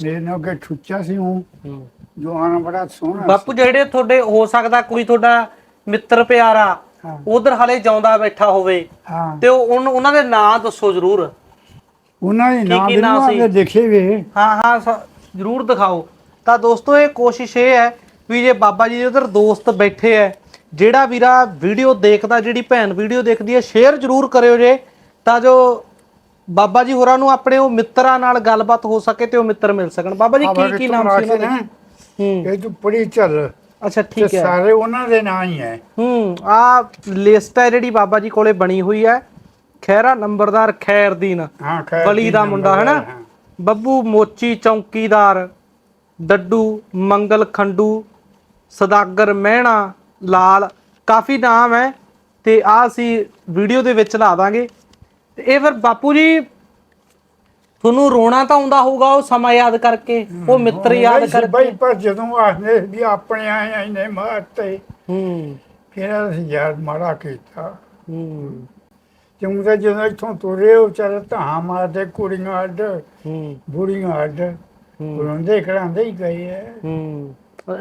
ਮੇਰੇ ਨਾਲ ਅੱਗੇ ਠੁੱਚਾ ਸੀ ਉਹ। ਹੂੰ। ਜਵਾਨ ਬੜਾ ਸੋਹਣਾ ਬਾਪੂ ਜਿਹੜੇ ਤੁਹਾਡੇ ਹੋ ਸਕਦਾ ਕੋਈ ਤੁਹਾਡਾ ਮਿੱਤਰ ਪਿਆਰਾ ਹਾਂ। ਉਧਰ ਹਲੇ ਜਾਉਂਦਾ ਬੈਠਾ ਹੋਵੇ ਹਾਂ। ਤੇ ਉਹ ਉਨ- ਉਹਨਾਂ ਦੇ ਨਾਂ ਦੱਸੋ ਜਰੂਰ। ਉਹਨਾਂ ਦੇ ਨਾਮ ਕੀ ਵੀ ਨਾਂ ਸੀ? ਉਹਦੇ ਦੇਖੇ ਵੇ। ਹਾਂ ਹਾਂ ਸ- ਜਰੂਰ ਦਿਖਾਓ। ਤਾਂ ਦੋਸਤੋ ਇਹ ਕੋਸ਼ਿਸ਼ ਇਹ ਹੈ ਵੀ ਜੇ ਬਾਬਾ ਜੀ ਦੇ ਉਧਰ ਦੋਸਤ ਬੈਠੇ ਐ ਜਿਹੜਾ ਵੀਰਾ ਵੀਡੀਓ ਦੇਖਦਾ ਜਿਹੜੀ ਭੈਣ ਵੀਡੀਓ ਦੇਖਦੀ ਹੈ ਸ਼ੇਅਰ ਜਰੂਰ ਕਰਿਓ ਜੇ ਤਾਂ ਜੋ ਬਾਬਾ ਜੀ ਹੋਰਾਂ ਨੂੰ ਆਪਣੇ ਉਹ ਮਿੱਤਰਾਂ ਨਾਲ ਗੱਲਬਾਤ ਹੋ ਸਕੇ ਤੇ ਉਹ ਮਿੱਤਰ ਮਿਲ ਸਕਣ। ਬਾਬਾ ਜੀ ਕੀ ਕੀ ਨਾਮ ਸੀ ਉਹਨਾਂ ਦੇ? ਹੂੰ। ਇਹ ਤੂੰ ਪੜੀ ਚੱਲ। ਅੱਛਾ ਠੀਕ ਹੈ। ਸਾਰੇ ਉਹਨਾਂ ਦੇ ਨਾਂ ਹੀ ਹੈ। ਹੂੰ ਆ ਲਿਸਟ ਹੈ ਜਿਹੜੀ ਬਾਬਾ ਜੀ ਕੋਲੇ ਬਣੀ ਹੋਈ ਹੈ। ਖੈਰਾ ਨੰਬਰਦਾਰ ਖੈਰਦੀਨ ਹਾਂ ਖੈਰ ਬਲੀ ਦੀ ਮੁੰਡਾ ਹੈ। ਨਾ। ਬੱਬੂ ਮੋਚੀ ਚੌਂਕੀਦਾਰ ਡੱਡੂ ਮੰਗਲ ਖੰਡੂ ਸਦਾਗਰ ਮਹਿਣਾ ਲਾਲ ਕਾਫੀ ਨਾਮ ਹੈ। ਤੇ ਆ ਅਸੀਂ ਵੀਡੀਓ ਦੇ ਵਿੱਚ ਲਾ ਦਾਂਗੇ। ਤੇ ਇਹ ਫਿਰ ਬਾਪੂ ਜੀ ਤੁਹਾਨੂੰ ਰੋਣਾ ਤਾਂ ਆਉਂਦਾ ਹੋਊਗਾ ਉਹ ਸਮਾਂ ਯਾਦ ਕਰਕੇ ਉਹ ਮਿੱਤਰ ਯਾਦ ਕਰਕੇ। ਬਈ ਪਰ ਜਦੋਂ ਆਖਦੇ ਵੀ ਆਪਣੇ ਆਏ ਇਹਨੇ ਮਾਰਤੇ। ਹੂੰ। ਫਿਰ ਅਸੀਂ ਯਾਰ ਮਾੜਾ ਕੀਤਾ। ਹੂੰ। ਕਿਉਂ ਤਾਂ ਜਦੋਂ ਇੱਥੋਂ ਤੁਰੇ ਉਹ ਚੱਲ ਧਾਂ ਮਾਰਦੇ ਕੁੜੀਆਂ ਅੱਡ ਹੂੰ। ਬੁੜੀਆਂ ਅੱਡ ਰੋਂਦੇ ਖੜਾਉਂਦੇ ਹੀ ਗਏ ਐ। ਹੂੰ।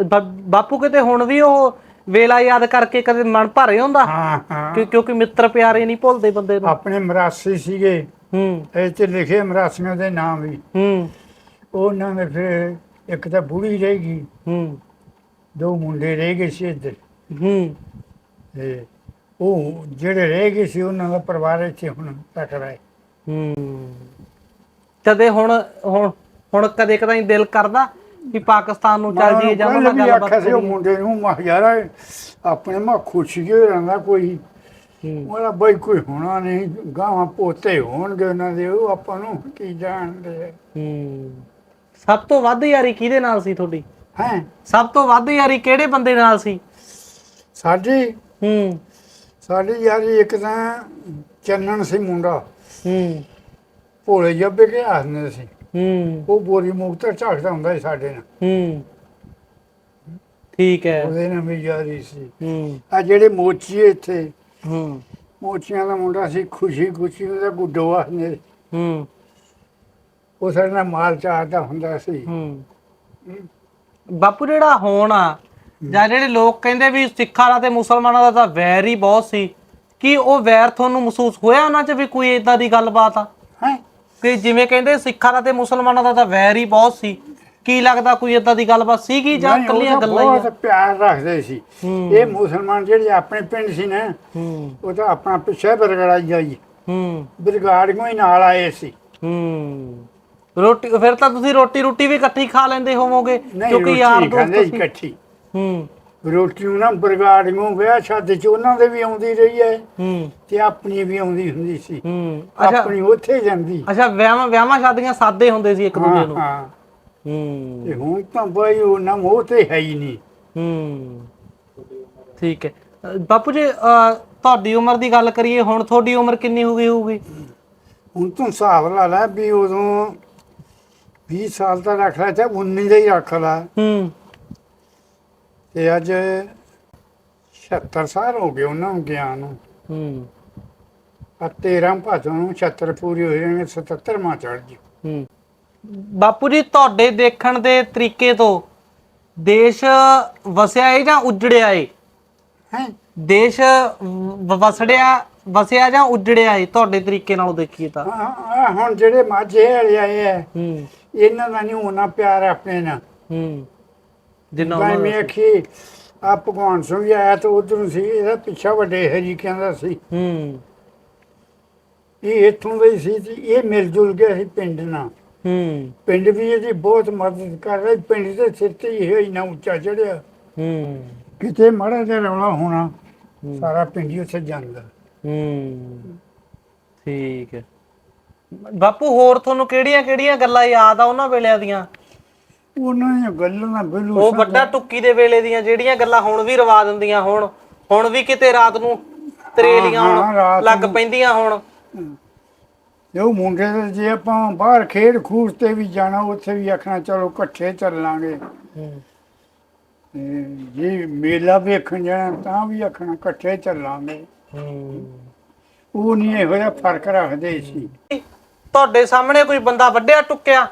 ਬਾ- ਬਾਪੂ ਕਿਤੇ ਹੁਣ ਵੀ ਉਹ ਵੇਲਾ ਯਾਦ ਕਰਕੇ ਕਦੇ ਮਨ ਭਰੇ ਹੁੰਦਾ ਹਾਂ ਹਾਂ। ਕਿ- ਕਿਉਂਕਿ ਮਿੱਤਰ ਪਿਆਰੇ ਨਹੀਂ ਭੁੱਲਦੇ ਬੰਦੇ ਨੂੰ। ਆਪਣੇ ਮਰਾਸੀ ਸੀਗੇ। ਹੂੰ। ਇਹ ਚ ਲਿਖੇ ਮਰਾਸੀਆਂ ਦੇ ਨਾਮ ਵੀ। ਹੂੰ। ਉਹਨਾਂ ਦੇ ਫਿਰ ਇੱਕ ਤਾਂ ਬੁੜੀ ਰਹਿ ਗਈ। ਹੂੰ। ਦੋ ਮੁੰਡੇ ਰਹਿ ਗਏ ਸੀ ਇੱਧਰ। ਹੂੰ। ਤੇ ਉਹ ਜਿਹੜੇ ਰਹਿ ਗਏ ਸੀ ਉਹਨਾਂ ਦਾ ਪਰਿਵਾਰ ਇੱਥੇ ਹੁਣ ਟਕਰਾ ਹੈ ਹੂੰ। ਕਦੇ ਹੁਣ ਹੁਣ ਹੁਣ ਕਦੇ ਕਦਾਈ ਦਿਲ ਕਰਦਾ ਕਿ ਪਾਕਿਸਤਾਨ ਨੂੰ ਚੱਲ ਜੀਏ ਜਾਂ ਉਹਨਾਂ ਵੀ ਨਾਲ ਗੱਲਬਾਤ ਆਖਿਆ ਸੀ ਉਹ ਕਰੀਏ। ਮੁੰਡੇ ਨੂੰ ਮਾ ਯਾਰ ਆਪਣੇ ਮਾ ਖੁਸ਼ੀ ਹੋ ਰਹਿੰਦਾ ਕੋਈ। ਉਹਦਾ ਬਈ ਕੋਈ ਹੋਣਾ ਨਹੀਂ ਗਾਵਾਂ ਪੋਤੇ ਹੋਣਗੇ ਉਹਨਾਂ ਦੇ ਉਹ ਆਪਾਂ ਨੂੰ ਕੀ ਜਾਣਦੇ। ਹੂੰ। ਸਭ ਤੋਂ ਵੱਧ ਯਾਰੀ ਕਿਹਦੇ ਨਾਲ ਸੀ ਤੁਹਾਡੀ? ਹੈਂ? ਸਭ ਤੋਂ ਵੱਧ ਯਾਰੀ ਕਿਹੜੇ ਬੰਦੇ ਨਾਲ ਸੀ? ਸਾਡੀ? ਹੂੰ। ਸਾਡੀ ਯਾਰੀ ਇੱਕ ਤਾਂ ਚੰਨਣ ਸੀ ਮੁੰਡਾ। ਹੂੰ। ਭੋਲੇ ਜੱਬੇ ਕੇ ਆਸਨੇ ਸੀ। ਹੂੰ। ਉਹ ਬੋਰੀ ਮੁਕਤਰ ਝਾਕਦਾ ਹੁੰਦਾ ਸੀ ਸਾਡੇ ਨਾਲ। ਹੂੰ। ਠੀਕ ਹੈ। ਉਹਦੇ ਨਾਲ ਵੀ ਯਾਰੀ ਸੀ। ਹੂੰ। ਆ ਜਿਹੜੇ ਮੋਚੀ ਇੱਥੇ ਹੂੰ। ਮੋਚੀਆਂ ਦਾ ਮੁੰਡਾ ਸੀ ਖੁਸ਼ੀ ਖੁਸ਼ੀ ਉਹਦਾ ਗੁੱਡੋ ਆਸਨੇ ਹੂੰ। ਉਹ ਸਾਡੇ ਨਾਲ ਮਾਲ ਚਾਹਦਾ ਹੁੰਦਾ ਸੀ। ਹੂੰ। ਬਾਪੂ ਜਿਹੜਾ ਹੋਣ ਆ ਜਾਂ ਜਿਹੜੇ ਲੋਕ ਕਹਿੰਦੇ ਵੀ ਸਿੱਖਾਂ ਦਾ ਤੇ ਮੁਸਲਮਾਨਾਂ ਦਾ ਤਾਂ ਵੈਰ ਹੀ ਬਹੁਤ ਸੀ ਕੀ ਉਹ ਵੈਰ ਤੁਹਾਨੂੰ ਮਹਿਸੂਸ ਹੋਇਆ ਉਹਨਾਂ 'ਚ ਵੀ ਕੋਈ ਇਦਾਂ ਦੀ ਗੱਲਬਾਤ ਆ? ਹੈ? ਕਿ ਜਿਵੇਂ ਕਹਿੰਦੇ ਸਿੱਖਾਂ ਦਾ ਤੇ ਮੁਸਲਮਾਨਾਂ ਦਾ ਤਾਂ ਵੈਰ ਹੀ ਬਹੁਤ ਸੀ। ਕੀ ਲੱਗਦਾ ਕੋਈ ਇਦਾਂ ਦੀ ਗੱਲਬਾਤ ਸੀਗੀ ਜਾਂ ਕੱਲੀਆਂ ਗੱਲਾਂ ਹੀ ਬਹੁਤ ਆ? ਪਿਆਰ ਰੱਖਦੇ ਸੀ। ਇਹ ਮੁਸਲਮਾਨ ਜਿਹੜੇ ਆਪਣੇ ਪਿੰਡ ਸੀ ਨਾ ਹੂੰ। ਉਹ ਤਾਂ ਆਪਣਾ ਪਿੱਛੇ ਬਰਗੜਾ ਜਾਈ ਹੂੰ। ਬਰਗਾੜੀਆਂ ਹੀ ਨਾਲ ਆਏ ਸੀ। ਹੂੰ। ਰੋਟੀ ਫਿਰ ਤਾਂ ਤੁਸੀਂ ਰੋਟੀ ਰੋਟੀ ਵੀ ਇਕੱਠੀ ਖਾ ਲੈਂਦੇ ਹੋਵੋਗੇ ਨਹੀਂ ਕਿਉਂਕਿ ਯਾਰ ਖਾਂਦੇ ਦੋਸਤ ਸੀ। ਇਕੱਠੀ। ਹੂੰ। ਰੋਟੀ ਨੂੰ ਨਾ ਬਰਗਾੜੀਆਂ ਵਿਆਹ ਸ਼ਾਦੀ ਚ ਉਹਨਾਂ ਦੇ ਵੀ ਆਉਂਦੀ ਰਹੀ ਹੈ ਹੂੰ। ਤੇ ਆਪਣੀ ਵੀ ਆਉਂਦੀ ਹੁੰਦੀ ਸੀ। ਹੂੰ। ਅੱਛਾ। ਆਪਣੀ ਉੱਥੇ ਜਾਂਦੀ। ਅੱਛਾ ਵਿਆਹਾਂ ਵਿਆਹਾਂ ਸ਼ਾਦੀਆਂ ਸਾਦੇ ਹੁੰਦੇ ਸੀ ਇੱਕ ਹਾਂ ਦੂਜੇ ਨੂੰ। ਹਾਂ। ਹੂੰ। ਤੇ ਹੁਣ ਤਾਂ ਬਈ ਉਹ ਨਾ ਮੋਹ ਤੇ ਹੈ ਹੀ ਨਹੀਂ। ਹੂੰ। ਠੀਕ ਹੈ। ਅ, ਬਾਪੂ ਜੀ ਅ, ਤੁਹਾਡੀ ਉਮਰ ਦੀ ਗੱਲ ਕਰੀਏ ਹੁਣ ਤੁਹਾਡੀ ਉਮਰ ਕਿੰਨੀ ਹੋ ਗਈ ਹੋਊਗੀ? ਹੁਣ ਤੂੰ ਹਿਸਾਬ ਲਾ ਲੈ ਵੀ ਉਦੋਂ 20 ਸਾਲ ਦਾ ਰੱਖ ਲਿਆ ਤੇ 19 ਦਾ ਹੀ ਰੱਖ ਲਾ। ਹੂੰ। ਤੇ ਅੱਜ 76 ਸਾਲ ਹੋ ਗਏ ਉਹਨਾਂ ਨੂੰ ਗਿਆ ਨੂੰ। ਹੂੰ। ਆ 13 ਭਾਦੋਂ ਨੂੰ 76 ਪੂਰੀ ਹੋ ਜਾਣਗੇ 77 ਮਾ ਚੜ ਜੀ ਹੂੰ। ਬਾਪੂ ਜੀ ਤੁਹਾਡੇ ਦੇਖਣ ਦੇ ਤਰੀਕੇ ਤੋਂ ਦੇਸ਼ ਵਸਿਆ ਏ ਜਾਂ ਉਜੜਿਆ ਏ? ਹੈ? ਦੇਸ਼ ਵ- ਵਸੜਿਆ ਵਸਿਆ ਜਾਂ ਉਜੜਿਆ ਏ? ਤੁਹਾਡੇ ਤਰੀਕੇ ਨਾਲ ਦੇਖੀਏ ਤਾਂ। ਹੁਣ ਜਿਹੜੇ ਮਾਝੇ ਵਾਲੇ ਆਏ ਆ ਹੂੰ। ਇਹਨਾਂ ਦਾ ਨਹੀਂ ਹੋਣਾ ਪਿਆਰ ਆਪਣੇ ਨਾਲ। ਹੂੰ। ਜਿੰਨਾ ਉਹਨਾਂ ਮੈਂ ਦਾ- ਆਖੀ ਆ ਭਗਵਾਨ ਸਿੰਘ ਵੀ ਆਇਆ ਤਾਂ ਉਧਰੋਂ ਸੀ ਇਹਦਾ ਪਿੱਛਾ ਵੱਡੇ ਹਰੀ ਕਹਿੰਦਾ ਸੀ। ਹੂੰ। ਇਹ ਇੱਥੋਂ ਦਾ ਹੀ ਸੀ ਤੇ ਇਹ ਮਿਲ ਜੁਲ ਗਿਆ ਸੀ ਪਿੰਡ ਨਾਲ। ਹੂੰ। ਪਿੰਡ ਵੀ ਇਹਦੀ ਬਹੁਤ ਮਦਦ ਕਰ ਰਿਹਾ ਪਿੰਡ ਦੇ ਸਿਰ ਤੇ ਇਹ ਇੰਨਾ ਉੱਚਾ ਚੜਿਆ। ਹੂੰ। ਕਿਤੇ ਮਾੜਾ ਜਿਹਾ ਰੌਲਾ ਹੋਣਾ ਸਾਰਾ ਪਿੰਡ ਹੀ ਉੱਥੇ ਜਾਂਦਾ। ਹੂੰ। ਠੀਕ ਹੈ। ਬਾਪੂ ਹੋਰ ਤੁਹਾਨੂੰ ਕਿਹੜੀਆਂ ਕਿਹੜੀਆਂ ਗੱਲਾਂ ਯਾਦ ਆ ਉਹਨਾਂ ਵੇਲਿਆਂ ਦੀਆਂ? ਉਹਨਾਂ ਦੀਆਂ ਗੱਲਾਂ ਬਿਲੂ ਉਹ ਵੱਡਾ ਟੁੱਕੀ ਦੇ ਵੇਲੇ ਦੀਆਂ ਜਿਹੜੀਆਂ ਗੱਲਾਂ ਹੁਣ ਵੀ ਰਵਾ ਦਿੰਦੀਆਂ ਹੁਣ। ਹੁਣ ਵੀ ਕਿਤੇ ਰਾਤ ਨੂੰ ਤਰੇਲੀਆਂ ਹਾਂ, ਹਾਂ, ਹੁਣ ਲੱਗ। ਪੈਂਦੀਆਂ ਹੁਣ। ਜੋ ਮੁੰਡੇ ਦੇ ਜੇ ਆਪਾਂ ਬਾਹਰ ਖੇਡ ਖੂਡ ਤੇ ਵੀ ਜਾਣਾ ਉੱਥੇ ਵੀ ਆਖਣਾ ਚਲੋ ਇਕੱਠੇ ਚੱਲਾਂਗੇ। ਤੇ ਜੇ ਮੇਲਾ ਵੇਖਣ ਜਾਣਾ ਤਾਂ ਵੀ ਆਖਣਾ ਇਕੱਠੇ ਚੱਲਾਂਗੇ। ਉਹ ਨਹੀਂ ਇਹੋ ਜਿਹਾ ਫ਼ਰਕ ਰੱਖਦੇ ਸੀ। ਤੁਹਾਡੇ ਸਾਹਮਣੇ ਕੋਈ ਬੰਦਾ ਵੱਡਿਆ ਟੁੱਕਿਆ?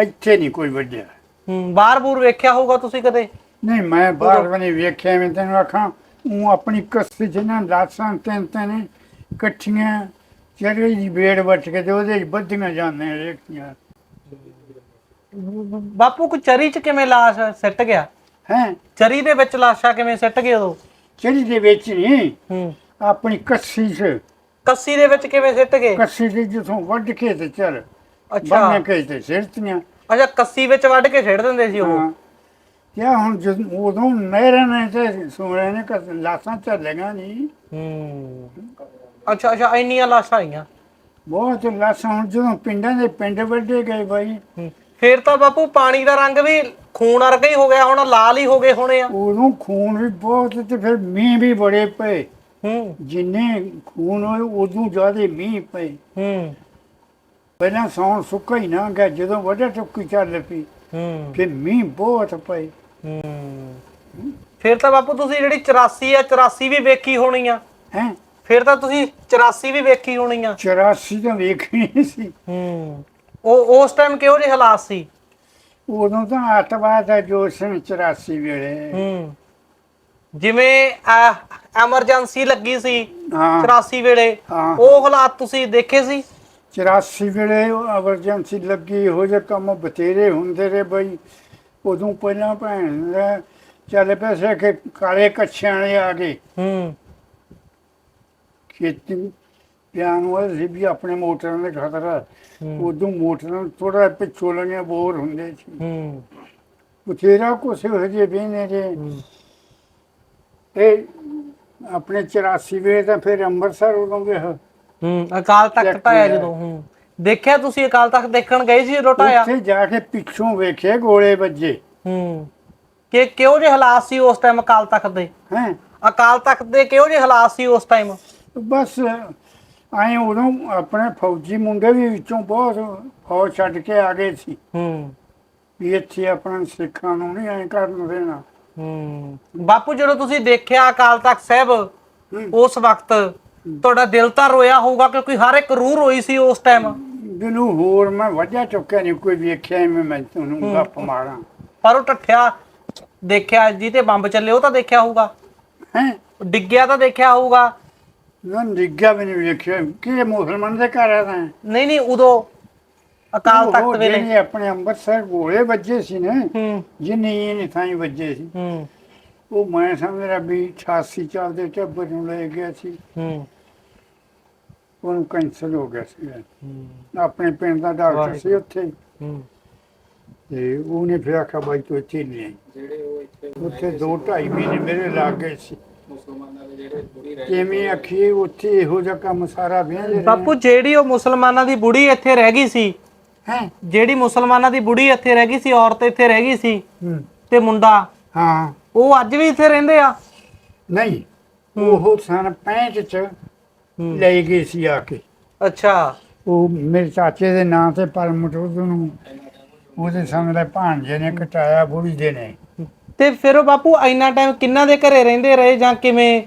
ਇੱਥੇ ਨਹੀਂ ਕੋਈ ਵੱਡਿਆ। ਹੂੰ ਬਾਹਰ-ਬੂਰ ਵੇਖਿਆ ਹੋਊਗਾ ਤੁਸੀਂ ਕਦੇ? ਨਹੀਂ ਮੈਂ ਬਾਹਰ ਵੀ ਨਹੀਂ ਵੇਖਿਆ ਮੈਂ ਤੈਨੂੰ ਆਖਾਂ ਉਹ ਆਪਣੀ ਕਸਤੀ ਚ ਨਾ ਲਾਸਾਂ ਤਿੰਨ ਤਿੰਨ ਇਕੱਠੀਆਂ ਚੜ੍ਹੀ ਦੀ ਬੇੜ ਵੱਟ ਕੇ ਤੇ ਉਹਦੇ ਚ ਬੱਧੀਆਂ ਜਾਂਦੇ ਰੇਖੀਆਂ। ਬਾਪੂ ਕੋ ਚਰੀ ਚ ਕਿਵੇਂ ਲਾਸ਼ ਸਿੱਟ ਗਿਆ? ਹੈ? ਚਰੀ ਦੇ ਵਿੱਚ ਲਾਸ਼ਾਂ ਕਿਵੇਂ ਸਿੱਟ ਗਏ ਉਦੋਂ ਚੜੀ ਦੇ ਵਿੱਚ ਨਹੀਂ। ਹੂੰ। ਆਪਣੀ ਕੱਸੀ ਚ। ਕੱਸੀ ਦੇ ਵਿੱਚ ਕਿਵੇਂ ਸਿੱਟ ਗਏ? ਕੱਸੀ ਦੇ ਜਿੱਥੋਂ ਵੱਢ ਕੇ ਤੇ ਚੱਲ। ਅੱਛਾ। ਬੰਨੇ ਕੇ ਤੇ ਸਿਰਤੀਆਂ ਅੱਛਾ ਕੱਸੀ ਵਿੱਚ ਵੱਢ ਕੇ ਛੱਡ ਦਿੰਦੇ ਸੀ ਉਹ? ਕਿਆ ਹੁਣ ਜਦ ਉਦੋਂ ਨਹਿਰਾਂ ਨੇ ਤੇ ਸੋਹਣੇ ਨੇ ਕਿ ਲਾਸਾਂ ਚੱਲੇਗਾ ਨਹੀਂ। ਹੂੰ। ਅੱਛਾ ਅੱਛਾ ਇੰਨੀਆਂ ਲਾਸ਼ਾਂ ਆਈਆਂ। ਬਹੁਤ ਲਾਸਾਂ ਹੁਣ ਜਦੋਂ ਪਿੰਡਾਂ ਦੇ ਪਿੰਡ ਵੱਡੇ ਗਏ ਬਾਈ। ਫਿਰ ਤਾਂ ਬਾਪੂ ਪਾਣੀ ਦਾ ਰੰਗ ਵੀ ਖੂਨ ਵਰਗਾ ਹੀ ਹੋ ਗਿਆ ਹੁਣ ਲਾਲ ਹੀ ਹੋ ਗਏ ਹੋਣੇ ਆ। ਉਦੋਂ ਖੂਨ ਵੀ ਬਹੁਤ ਤੇ ਫਿਰ ਮੀਂਹ ਵੀ ਬੜੇ ਪਏ। ਹੂੰ। ਜਿੰਨੇ ਖੂਨ ਹੋਏ ਉਦੋਂ ਜ਼ਿਆਦਾ ਮੀਂਹ ਪਏ। ਹੂੰ। ਪਹਿਲਾਂ ਸੌਣ ਸੁੱਕਾ ਹੀ ਨਾ ਗਿਆ ਜਦੋਂ ਵੱਡਾ ਟੁੱਕੀ ਚੱਲ ਪਈ ਹੂੰ। ਫਿਰ ਮੀਂਹ ਬਹੁਤ ਪਏ। ਹੂੰ। ਫਿਰ ਤਾਂ ਬਾਪੂ ਤੁਸੀਂ ਜਿਹੜੀ 84 ਆ 84 ਵੀ ਵੇਖੀ ਹੋਣੀ ਆ। ਹੈ? ਫਿਰ ਤਾਂ ਤੁਸੀਂ 84 ਵੀ ਵੇਖੀ ਹੋਣੀ ਆ 84 ਤਾਂ ਵੇਖਣੀ ਸੀ। ਹੂੰ ਉਹ ਉਸ ਟਾਈਮ ਕਿਹੋ ਜਿਹੇ ਹਾਲਾਤ ਸੀ? ਉਦੋਂ ਤਾਂ ਅੱਤਵਾਦ ਦਾ ਜੋ ਸਨ 84 ਵੇਲੇ। ਹੂੰ ਜਿਵੇਂ ਐਮਰਜੈਂਸੀ ਲੱਗੀ ਸੀ ਹਾਂ। 84 ਵੇਲੇ ਹਾਂ। ਉਹ ਹਾਲਾਤ ਤੁਸੀਂ ਦੇਖੇ ਸੀ? 84 ਵੇਲੇ ਐਮਰਜੈਂਸੀ ਲੱਗੀ ਹੋ ਜੇ ਕੰਮ ਬਤੇਰੇ ਹੁੰਦੇ ਰਹੇ ਬਈ। ਉਦੋਂ ਪਹਿਲਾਂ ਭੈਣ ਦਾ ਚੱਲ ਪਿਆ ਸੀ ਕਿ ਕਾਲੇ ਕੱਛਿਆਂ ਵਾਲੇ ਆ ਗਏ। ਹੂੰ। ਖੇਤੀ ਪਿਆਨ ਵਾਲੇ ਸੀ ਵੀ ਆਪਣੇ ਮੋਟਰਾਂ ਦੇ ਖਤਰਾ ਉਦੋਂ ਮੋਟਰਾਂ ਥੋੜਾ ਪਿੱਛੋਂ ਲੰਗੇ ਬੋਰ ਹੁੰਦੇ ਸੀ। ਹੂੰ। ਬਥੇਰਾ ਕੁਛ ਹੋ ਜੇ ਬੇਨੇ ਜੇ। ਇਹ ਆਪਣੇ 84 ਵੇਲੇ ਤਾਂ ਫਿਰ ਅੰਮ੍ਰਿਤਸਰ ਉਦੋਂ ਗਏ ਹਾਂ। ਅਕਾਲ ਤਖਤ ਢਾਇਆ। ਜਦੋਂ ਹੂੰ। ਦੇਖਿਆ ਤੁਸੀਂ ਅਕਾਲ ਤਖਤ ਦੇਖਣ ਗਏ ਸੀ ਜਦੋਂ ਢਾਇਆ ਉੱਥੇ ਜਾ ਕੇ ਪਿੱਛੋਂ ਵੇਖੇ ਗੋਲੇ ਵੱਜੇ। ਹੂੰ। ਕਿ ਕਿਹੋ ਜਿਹੇ ਹਾਲਾਤ ਸੀ ਉਸ ਟਾਈਮ ਅਕਾਲ ਤਖਤ ਦੇ? ਹੈ? ਅਕਾਲ ਤਖਤ ਦੇ ਕਿਹੋ ਜਿਹੇ ਹਾਲਾਤ ਸੀ ਉਸ ਟਾਈਮ ਬਸ ਆਏ ਉਦੋਂ ਆਪਣੇ ਫੌਜੀ ਮੁੰਡੇ ਵੀ ਵਿੱਚੋਂ ਬਹੁਤ ਫੌਜ ਛੱਡ ਕੇ ਆ ਗਏ ਸੀ। ਹੂੰ। ਵੀ ਇੱਥੇ ਆਪਣਾ ਸਿੱਖਾਂ ਨੂੰ ਨਹੀਂ ਐਂ ਕਰਨ ਦੇਣਾ। ਹੂੰ। ਬਾਪੂ ਜਦੋਂ ਤੁਸੀਂ ਦੇਖਿਆ ਅਕਾਲ ਤਖਤ ਸਾਹਿਬ। ਉਸ ਵਕਤ ਤੁਹਾਡਾ ਦਿਲ ਤਾਂ ਰੋਇਆ ਹੋਊਗਾ ਕਿਉਂਕਿ ਹਰ ਇੱਕ ਰੂਹ ਰੋਈ ਸੀ ਉਸ ਟਾਈਮ ਦਿਨੂ ਹੋਰ ਮੈਂ ਵਜਾ ਚੁੱਕਿਆ ਨਹੀਂ ਕੋਈ ਵੇਖਿਆ ਐਵੇਂ ਮੈਂ ਤੁਹਾਨੂੰ ਗੱਪ ਮਾਰਾਂ। ਪਰ ਉਹ ਟੱਠਿਆ ਦੇਖਿਆ ਜੀ ਤੇ ਬੰਬ ਚੱਲੇ ਉਹ ਤਾਂ ਦੇਖਿਆ ਹੋਊਗਾ। ਹੈ? ਡਿੱਗਿਆ ਤਾਂ ਦੇਖਿਆ ਹੋਊਗਾ। ਨਾ ਨਿੱਗਾ ਵੀ ਨਹੀਂ ਵੇਖਿਆ। ਕਿ ਇਹ ਮੁਸਲਮਾਨ ਦੇ ਘਰ ਆ ਤਾਂ? ਨਹੀਂ ਨਹੀਂ ਉਦੋਂ ਅਕਾਲ ਤਖਤ ਵੇਲੇ। ਜਿਹੜੇ ਆਪਣੇ ਅੰਮ੍ਰਿਤਸਰ ਗੋਲੇ ਵੱਜੇ ਸੀ ਨਾ ਹੂੰ। ਜਿੰਨੇ ਇਹ ਥਾਂ ਵੱਜੇ ਸੀ। ਹੂੰ। ਉਹ ਮੈਂ ਸਮਝਦਾ ਵੀ 88 ਚੱਲਦੇ ਟੱਬਰ ਨੂੰ ਲੈ ਗਿਆ ਸੀ। ਹੂੰ। ਉਹਨੂੰ ਕੈਂਸਲ ਹੋ ਗਿਆ ਸੀ। ਹੂੰ, ਆਪਣੇ ਪਿੰਡ ਦਾ ਡਾਕਟਰ ਸੀ ਉੱਥੇ। ਹੂੰ। ਤੇ ਉਹਨੇ ਫਿਰ ਆਖਿਆ ਬਾਈ ਤੂੰ ਇੱਥੇ ਨਹੀਂ ਜਿਹੜੇ ਉਹ ਇੱਥੇ ਉੱਥੇ ਦੋ ਢਾਈ ਮਹੀਨੇ ਮੇਰੇ ਲੱਗ ਗਏ ਸੀ। ਮੁਸਲਮਾਨਾਂ ਦੇ ਜਿਹੜੇ ਬੁੜੀ ਰਹਿ ਕਿਵੇਂ ਆਖੀਏ ਉੱਥੇ ਇਹੋ ਜਿਹਾ ਕੰਮ ਸਾਰਾ ਵਿਆਹ ਬਾਪੂ ਜਿਹੜੀ ਉਹ ਮੁਸਲਮਾਨਾਂ ਦੀ ਬੁੜੀ ਇੱਥੇ ਰਹਿ ਗਈ ਸੀ ਹੈ? ਜਿਹੜੀ ਮੁਸਲਮਾਨਾਂ ਦੀ ਬੁੜੀ ਇੱਥੇ ਰਹਿ ਗਈ ਸੀ ਔਰਤ ਇੱਥੇ ਰਹਿ ਗਈ ਸੀ ਤੇ ਮੁੰਡਾ ਹਾਂ। ਉਹ ਅੱਜ ਵੀ ਇੱਥੇ ਰਹਿੰਦੇ ਆ? ਨਹੀਂ ਉਹ ਸਨ 65 ਚ ਲੈ ਗਏ ਸੀ ਆ ਕੇ। ਅੱਛਾ। ਉਹ ਮੇਰੇ ਚਾਚੇ ਦੇ ਨਾਂ ਤੇ ਪਰਮਟ ਉਹਨੂੰ ਉਹਦੇ ਸਾਹਮਣੇ ਭਾਂਜੇ ਨੇ ਕਟਾਇਆ ਬੁੜੀ ਦੇ ਨੇ। ਤੇ ਫਿਰ ਉਹ ਬਾਪੂ ਇੰਨਾ ਟਾਈਮ ਕਿੰਨਾ ਦੇ ਘਰੇ ਰਹਿੰਦੇ ਰਹੇ ਜਾਂ ਕਿਵੇਂ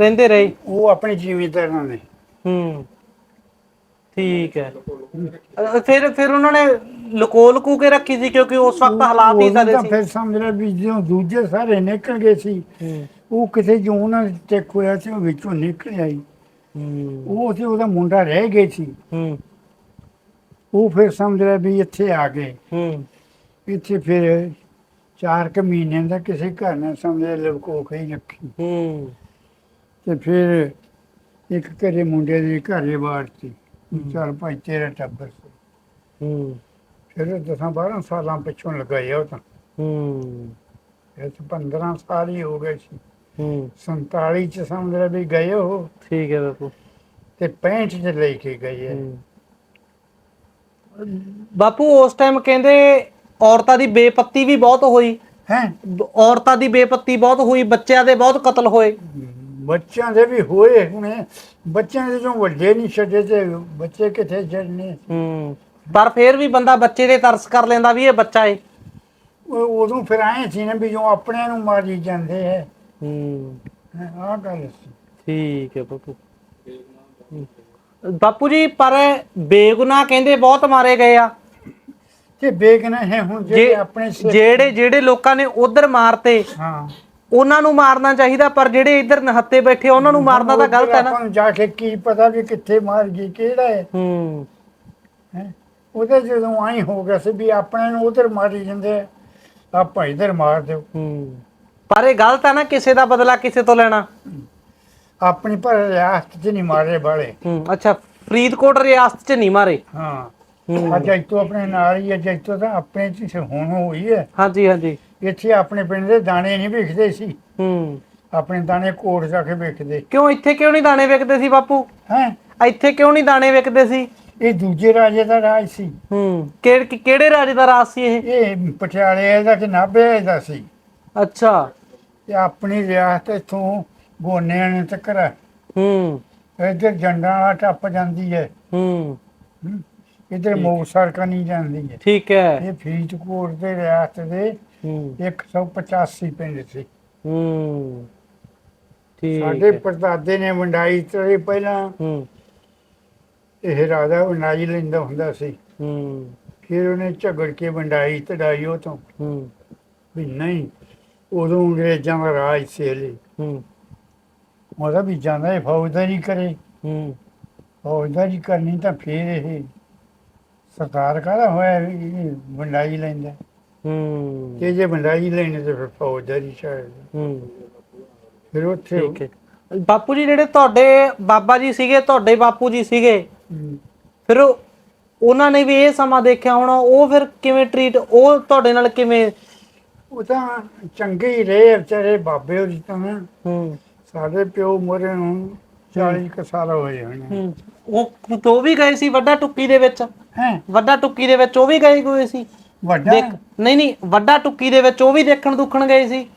ਰਹਿੰਦੇ ਰਹੇ? ਉਹ ਆਪਣੇ ਜੀਵਿਤਾਂ ਨੇ। ਹੂੰ। ਠੀਕ ਹੈ। ਅ, ਫਿਰ ਫਿਰ ਉਹਨਾਂ ਨੇ ਲਕੋ ਲਕੂ ਕੇ ਰੱਖੀ ਸੀ ਕਿਉਂਕਿ ਉਸ ਵਕਤ ਹਾਲਾਤ ਸਦੇ ਤਾਂ ਸੀ। ਫਿਰ ਸਮਝ ਲੈ ਵੀ ਜਦੋਂ ਦੂਜੇ ਸਾਰੇ ਨਿਕਲ ਗਏ ਸੀ ਹੂੰ। ਉਹ ਕਿਤੇ ਜੋ ਉਹਨਾਂ ਦੇ ਚੈੱਕ ਹੋਇਆ ਸੀ ਉਹ ਵਿੱਚੋਂ ਨਿਕਲ ਆਈ ਹੂੰ। ਉਹ ਤੇ ਉਹਦਾ ਮੁੰਡਾ ਰਹਿ ਗਏ ਸੀ। ਹੂੰ। ਉਹ ਫਿਰ ਸਮਝ ਲੈ ਵੀ ਇੱਥੇ ਆ ਗਏ। ਹੂੰ। ਇੱਥੇ ਫਿਰ ਚਾਰ ਕੁ ਮਹੀਨੇ ਦਾ ਕਿਸੇ ਘਰ ਨੇ ਸਮਝ ਲੈ ਲੁਕੋ ਕੇ ਹੀ ਰੱਖੀ। ਹੂੰ। ਤੇ ਫਿਰ ਇੱਕ ਘਰੇ ਮੁੰਡੇ ਦੇ ਘਰੇ ਬਾੜਤੀ ਚੱਲ ਭਾਈ ਤੇਰਾ ਟੱਬਰ ਸੀ। ਹੂੰ। ਫਿਰ ਦਸਾਂ 12 ਸਾਲਾਂ ਪਿੱਛੋਂ ਲਗਾਏ ਉਹ ਤਾਂ। ਹੂੰ। ਇਹ ਤਾਂ 15 ਸਾਲ ਹੀ ਹੋ ਗਏ ਸੀ। ਹੂੰ। 47 ਚ ਸਮਝ ਲੈ ਵੀ ਗਏ ਉਹ। ਠੀਕ ਹੈ ਬਾਪੂ। ਤੇ 65 ਚ ਲੈ ਕੇ ਗਏ। ਬਾਪੂ ਉਸ ਟਾਈਮ ਕਹਿੰਦੇ ਔਰਤਾਂ ਦੀ ਬੇਪੱਤੀ ਵੀ ਬਹੁਤ ਹੋਈ। ਹੈਂ? ਔਰਤਾਂ ਦੀ ਬੇਪੱਤੀ ਬਹੁਤ ਹੋਈ ਬੱਚਿਆਂ ਦੇ ਬਹੁਤ ਕਤਲ ਹੋਏ। ਬੱਚਿਆਂ ਦੇ ਵੀ ਹੋਏ ਹੁਣੇ। ਬੱਚਿਆਂ ਦੇ ਜੋ ਵੱਡੇ ਨਹੀਂ ਛੱਡੇ ਤੇ ਬੱਚੇ ਕਿੱਥੇ ਛੱਡਨੇ ਹੂੰ। ਪਰ ਫਿਰ ਵੀ ਬੰਦਾ ਬੱਚੇ ਦੇ ਤਰਸ ਕਰ ਲੈਂਦਾ ਵੀ ਇਹ ਬੱਚਾ ਏ। ਉਦੋਂ ਫਿਰ ਆਏ ਸੀ ਨਾ ਵੀ ਜੋ ਆਪਣਿਆਂ ਨੂੰ ਮਾਰੀ ਜਾਂਦੇ ਹੈ। ਹੂੰ। ਆਹ ਗੱਲ ਸੀ। ਠੀਕ ਹੈ ਬਾਪੂ। ਬਾਪੂ ਜੀ ਪਰ ਬੇਗੁਨਾਹ ਕਹਿੰਦੇ ਬਹੁਤ ਮਾਰੇ ਗਏ ਆ। ਤੇ ਬੇਗਨਾ ਹੈ ਹੁਣ ਜਿਹੜੇ ਆਪਣੇ ਜਿਹੜੇ ਜਿਹੜੇ ਲੋਕਾਂ ਨੇ ਉਧਰ ਮਾਰਤੇ ਹਾਂ। ਉਹਨਾਂ ਨੂੰ ਮਾਰਨਾ ਚਾਹੀਦਾ ਪਰ ਜਿਹੜੇ ਇੱਧਰ ਨਹੱਤੇ ਬੈਠੇ ਉਹਨਾਂ ਨੂੰ ਮਾਰਨਾ ਤਾਂ ਗਲਤ ਹੈ ਨਾ। ਆਪਾਂ ਨੂੰ ਜਾ ਕੇ ਕੀ ਪਤਾ ਵੀ ਕਿੱਥੇ ਮਾਰ ਗਈ ਕਿਹੜਾ ਹੈ? ਹੂੰ। ਹੈਂ? ਉਹਦੇ ਜਦੋਂ ਆਈ ਹੋ ਗਿਆ ਸੀ ਵੀ ਆਪਣੇ ਨੂੰ ਉਧਰ ਮਾਰੀ ਜਾਂਦੇ ਆ, ਆਪਾਂ ਇਧਰ ਮਾਰ ਦਿਓ। ਹੂੰ। ਪਰ ਇਹ ਗਲਤ ਹੈ ਨਾ ਕਿਸੇ ਦਾ ਬਦਲਾ ਕਿਸੇ ਤੋਂ ਲੈਣਾ। ਆਪਣੀ ਪਰ ਰਿਆਸਤ 'ਚ ਨਹੀਂ ਮਾਰੇ ਬਾਲੇ ਹੂੰ ਅੱਛਾ ਫਰੀਦਕੋਟ ਰਿਆਸਤ 'ਚ ਨਹੀਂ ਮਾਰੇ। ਹੂੰ। ਅੱਜ ਇੱਥੋਂ ਆਪਣੇ ਨਾਲ ਹੀ ਅੱਜ ਇੱਥੋਂ ਤਾਂ ਆਪਣੇ ਚ ਹੀ ਹੁਣ ਹੋਈ ਹੈ ਹਾਂਜੀ ਹਾਂਜੀ। ਇੱਥੇ ਆਪਣੇ ਪਿੰਡ ਦੇ ਦਾਣੇ ਨਹੀਂ ਵਿਕਦੇ ਸੀ। ਹੂੰ। ਆਪਣੇ ਦਾਣੇ ਕੋਟ ਜਾ ਕੇ ਵਿਕਦੇ ਕਿਉਂ ਇੱਥੇ ਕਿਉਂ ਨਹੀਂ ਦਾਣੇ ਵਿਕਦੇ ਸੀ ਬਾਪੂ? ਹੈ? ਇੱਥੇ ਕਿਉਂ ਨਹੀਂ ਦਾਣੇ ਵਿਕਦੇ ਸੀ? ਇਹ ਦੂਜੇ ਰਾਜੇ ਦਾ ਰਾਜ ਸੀ। ਹੂੰ। ਕਿਹੜੇ ਕਿਹੜੇ ਰਾਜੇ ਦਾ ਰਾਜ ਸੀ ਇਹ? ਇਹ ਪਟਿਆਲੇ ਦਾ ਕਿ ਨਾਭੇ ਦਾ ਸੀ। ਅੱਛਾ। ਤੇ ਆਪਣੀ ਰਿਆਸਤ ਇਥੋਂ ਗੋਨਿਆਂ ਨੇ ਤੱਕਰ ਹੂੰ। ਇੱਧਰ ਜੰਡਾਂ ਵਾਲਾ ਟੱਪ ਜਾਂਦੀ ਹੈ। ਹੂੰ। ਇੱਧਰ ਮੋਗਸਰ ਕਨੀ ਜਾਂਦੀ ਹੈ ਠੀਕ ਹੈ। ਇਹ ਫਰੀਦਕੋਟ ਦੇ ਰਿਆਸਤ ਦੇ ਹੂੰ। 185 ਪਿੰਡ ਸੀ। ਹੂੰ। ਠੀਕ ਸਾਡੇ। ਪਰਦਾਦੇ ਨੇ ਵੰਡਾਈ ਤੇ ਪਹਿਲਾਂ ਹੂੰ। ਇਹ ਰਾਜਾ ਵੰਡਾਈ ਲੈਂਦਾ ਹੁੰਦਾ ਸੀ। ਹੂੰ। ਫਿਰ ਉਹਨੇ ਝਗੜ ਕੇ ਵੰਡਾਈ ਤੜਾਈ ਉਹ ਤੋਂ ਹੂੰ। ਵੀ ਨਹੀਂ ਉਦੋਂ ਅੰਗਰੇਜ਼ਾਂ ਦਾ ਰਾਜ ਸੀ ਹਲੇ ਹੂੰ। ਉਹਦਾ ਵੀ ਜਾਂਦਾ ਇਹ ਫੌਜਦਾਰੀ ਕਰੇ। ਹੂੰ। ਫੌਜਦਾਰੀ ਕਰਨੀ ਤਾਂ ਫਿਰ ਇਹ ਸਰਕਾਰ ਕਾਹਦਾ ਹੋਇਆ ਵੀ ਵੰਡਾਈ ਲੈਂਦਾ? ਹੂੰ। ਤੇ ਜੇ ਵੰਡਾਈ ਲੈਣੇ ਤੇ ਫਿਰ ਫੌਜਦਾਰੀ ਚਾਹੀਦਾ ਹੂੰ ਫਿਰ ਉੱਥੇ ਠੀਕ ਹੈ। ਬਾਪੂ ਜੀ ਜਿਹੜੇ ਤੁਹਾਡੇ ਬਾਬਾ ਜੀ ਸੀਗੇ ਤੁਹਾਡੇ ਬਾਪੂ ਜੀ ਸੀਗੇ ਫਿਰ ਉਹ- ਉਹਨਾਂ ਨੇ ਵੀ ਇਹ ਸਮਾਂ ਦੇਖਿਆ ਹੋਣਾ ਉਹ ਫਿਰ ਕਿਵੇਂ ਟਰੀਟ ਉਹ ਤੁਹਾਡੇ ਨਾਲ ਕਿਵੇਂ? ਉਹ ਤਾਂ ਚੰਗੇ ਹੀ ਰਹੇ ਵਿਚਾਰੇ ਬਾਬੇ ਹੋਰੀ ਤਾਂ। ਨਾ। ਹੂੰ। ਸਾਡੇ ਪਿਓ ਮੋਰੇ ਨੂੰ 40 ਕੁ ਸਾਲ ਹੋਏ ਹੋਣੇ। ਹੂੰ ਉਹ ਤੋਂ ਵੀ ਗਏ ਸੀ ਵੱਡਾ ਟੁੱਕੀ ਦੇ ਵਿੱਚ? ਹੈ? ਵੱਡਾ ਟੁੱਕੀ ਦੇ ਵਿੱਚ ਉਹ ਵੀ ਗਏ ਹੋਏ ਸੀ? ਵੱਡਾ? ਦੇਖ ਨਹੀਂ ਨਹੀਂ ਵੱਡਾ ਟੁੱਕੀ ਦੇ ਵਿੱਚ ਉਹ ਵੀ ਦੇਖਣ ਦੁੱਖਣ ਗਏ ਸੀ?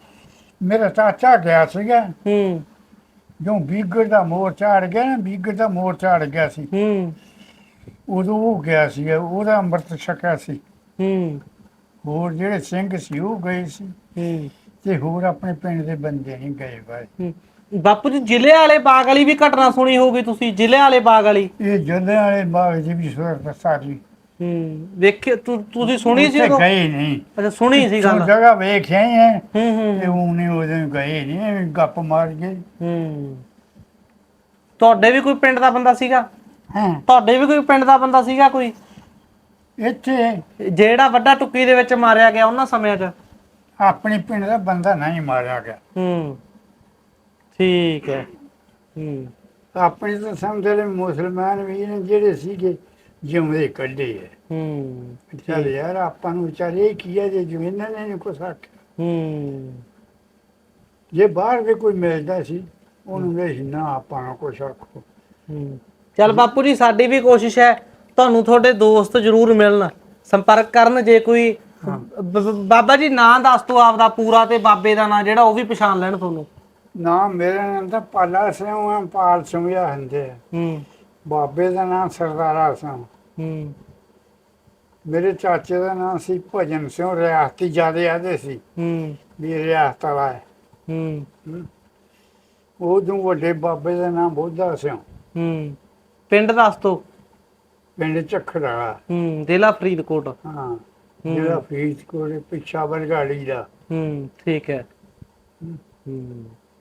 ਮੇਰਾ ਚਾਚਾ ਗਿਆ ਸੀਗਾ। ਹੂੰ। ਜੋ ਬੀਗੜ ਦਾ ਮੋਰ ਝਾੜ ਗਿਆ ਨਾ ਬੀਗੜ ਦਾ ਮੋਰ ਝਾੜ ਗਿਆ ਸੀ। ਹੂੰ। ਉਦੋਂ ਉਹ ਗਿਆ ਸੀ ਉਹਦਾ ਅੰਮ੍ਰਿਤ ਛਕਿਆ ਸੀ। ਹੂੰ। ਹੋਰ ਜਿਹੜੇ ਸਿੰਘ ਸੀ ਉਹ ਗਏ ਸੀ। ਹੂੰ। ਤੇ ਹੋਰ ਆਪਣੇ ਪਿੰਡ ਦੇ ਬੰਦੇ ਨਹੀਂ ਗਏ ਬਾਈ। ਬਾਪੂ ਜੀ ਜ਼ਿਲ੍ਹੇ ਵਾਲੇ ਬਾਗ ਵਾਲੀ ਵੀ ਘਟਨਾ ਸੁਣੀ ਹੋਊਗੀ ਤੁਸੀਂ ਜ਼ਿਲ੍ਹੇ ਵਾਲੇ ਬਾਗ ਵਾਲੀ? ਇਹ ਜੱਲੇ ਵਾਲੇ ਬਾਗ ਦੀ ਵੀ ਸੁਰਤ ਸਾਰੀ। ਹੂੰ ਵੇਖੇ ਤੁ- ਤੁਸੀਂ ਸੁਣੀ ਸੀ ਉੱਥੇ ਉਦੋਂ? ਗਏ ਨਹੀਂ। ਅੱਛਾ ਸੁਣੀ ਸੀ ਗੱਲ। ਜਗ੍ਹਾ ਵੇਖਿਆ ਹੀ ਹੈ ਹੂੰ ਹੂੰ। ਤੇ ਉਹਨੇ ਉਹਦੇ ਗਏ ਨਹੀਂ ਐਵੇਂ ਗੱਪ ਮਾਰ ਗਏ। ਹੂੰ। ਤੁਹਾਡੇ ਵੀ ਕੋਈ ਪਿੰਡ ਦਾ ਬੰਦਾ ਸੀਗਾ? ਹਾਂ? ਤੁਹਾਡੇ ਵੀ ਕੋਈ ਪਿੰਡ ਦਾ ਬੰਦਾ ਸੀਗਾ ਕੋਈ? ਇੱਥੇ। ਜਿਹੜਾ ਵੱਡਾ ਟੁੱਕੀ ਦੇ ਵਿੱਚ ਮਾਰਿਆ ਗਿਆ ਉਹਨਾਂ ਸਮਿਆਂ 'ਚ? ਆਪਣੇ ਪਿੰਡ ਦਾ ਬੰਦਾ ਨਹੀਂ ਮਾਰਿਆ ਗਿਆ। ਹੂੰ। ਠੀਕ ਹੈ। ਹੂੰ। ਆਪਣੇ ਤਾਂ ਸਮਝ ਲੈ ਮੁਸਲਮਾਨ ਵੀ ਨੇ ਜਿਹੜੇ ਸੀਗੇ ਜਿਉਂਦੇ ਕੱਢੇ ਹੈ ਹੂੰ। ਚੱਲ ਯਾਰ ਆਪਾਂ ਨੂੰ ਵਿਚਾਰੇ ਕੀ ਹੈ ਜੇ ਜਮੀਨਾਂ ਨੇ ਕੁਛ ਆਖਿਆ। ਹੂੰ। ਜੇ ਬਾਹਰ ਦੇ ਕੋਈ ਮਿਲਦਾ ਸੀ ਉਹਨੂੰ ਵੇਖ ਨਾ ਆਪਾਂ ਨੂੰ ਕੁਛ ਆਖੋ। ਹੂੰ। ਚੱਲ ਬਾਪੂ ਜੀ ਸਾਡੀ ਵੀ ਕੋਸ਼ਿਸ਼ ਹੈ ਤੁਹਾਨੂੰ ਤੁਹਾਡੇ ਦੋਸਤ ਜ਼ਰੂਰ ਮਿਲਣ। ਸੰਪਰਕ ਕਰਨ ਜੇ ਕੋਈ ਬ- ਬ- ਬਾਬਾ ਜੀ ਨਾਂ ਦੱਸ ਦਿਓ ਆਪਦਾ ਪੂਰਾ ਤੇ ਬਾਬੇ ਦਾ ਨਾਂ ਜਿਹੜਾ ਉਹ ਵੀ ਪਛਾਣ ਲੈਣ ਤੁਹਾਨੂੰ। ਨਾ ਮੇਰੇ ਨਾਮ ਤਾਂ ਪਾਲਾ ਸਿੰਘ ਆ ਪਾਲ ਹੁੰਦੇ ਆ। ਹੂੰ। ਬਾਬੇ ਦਾ ਨਾਮ ਸਰਦਾਰਾ ਸਿੰਘ ਹੂੰ। ਮੇਰੇ ਚਾਚੇ ਦਾ ਨਾਮ ਸੀ ਭਜਨ ਸਿੰਘ ਰਿਆਸਤੀ ਜਿਆਦੇ ਆਦੇ ਸੀ। ਹੂੰ। ਵੀ ਰਿਆਸਤ ਵਾਲਾ ਹੈ। ਹੂੰ। ਉਦੋਂ ਵੱਡੇ ਬਾਬੇ ਦਾ ਨਾਮ ਬੋਧਾ ਸਿੰਘ ਹੂੰ। ਪਿੰਡ ਦੱਸ ਪਿੰਡ ਝੱਖੜ ਹੂੰ ਜ਼ਿਲ੍ਹਾ ਫਰੀਦਕੋਟ। ਹਾਂ ਜਿਹੜਾ ਫਰੀਦਕੋਟ ਪਿੱਛਾ ਬਰਗਾੜੀ ਦਾ। ਹੂੰ ਠੀਕ ਹੈ। ਹੂੰ।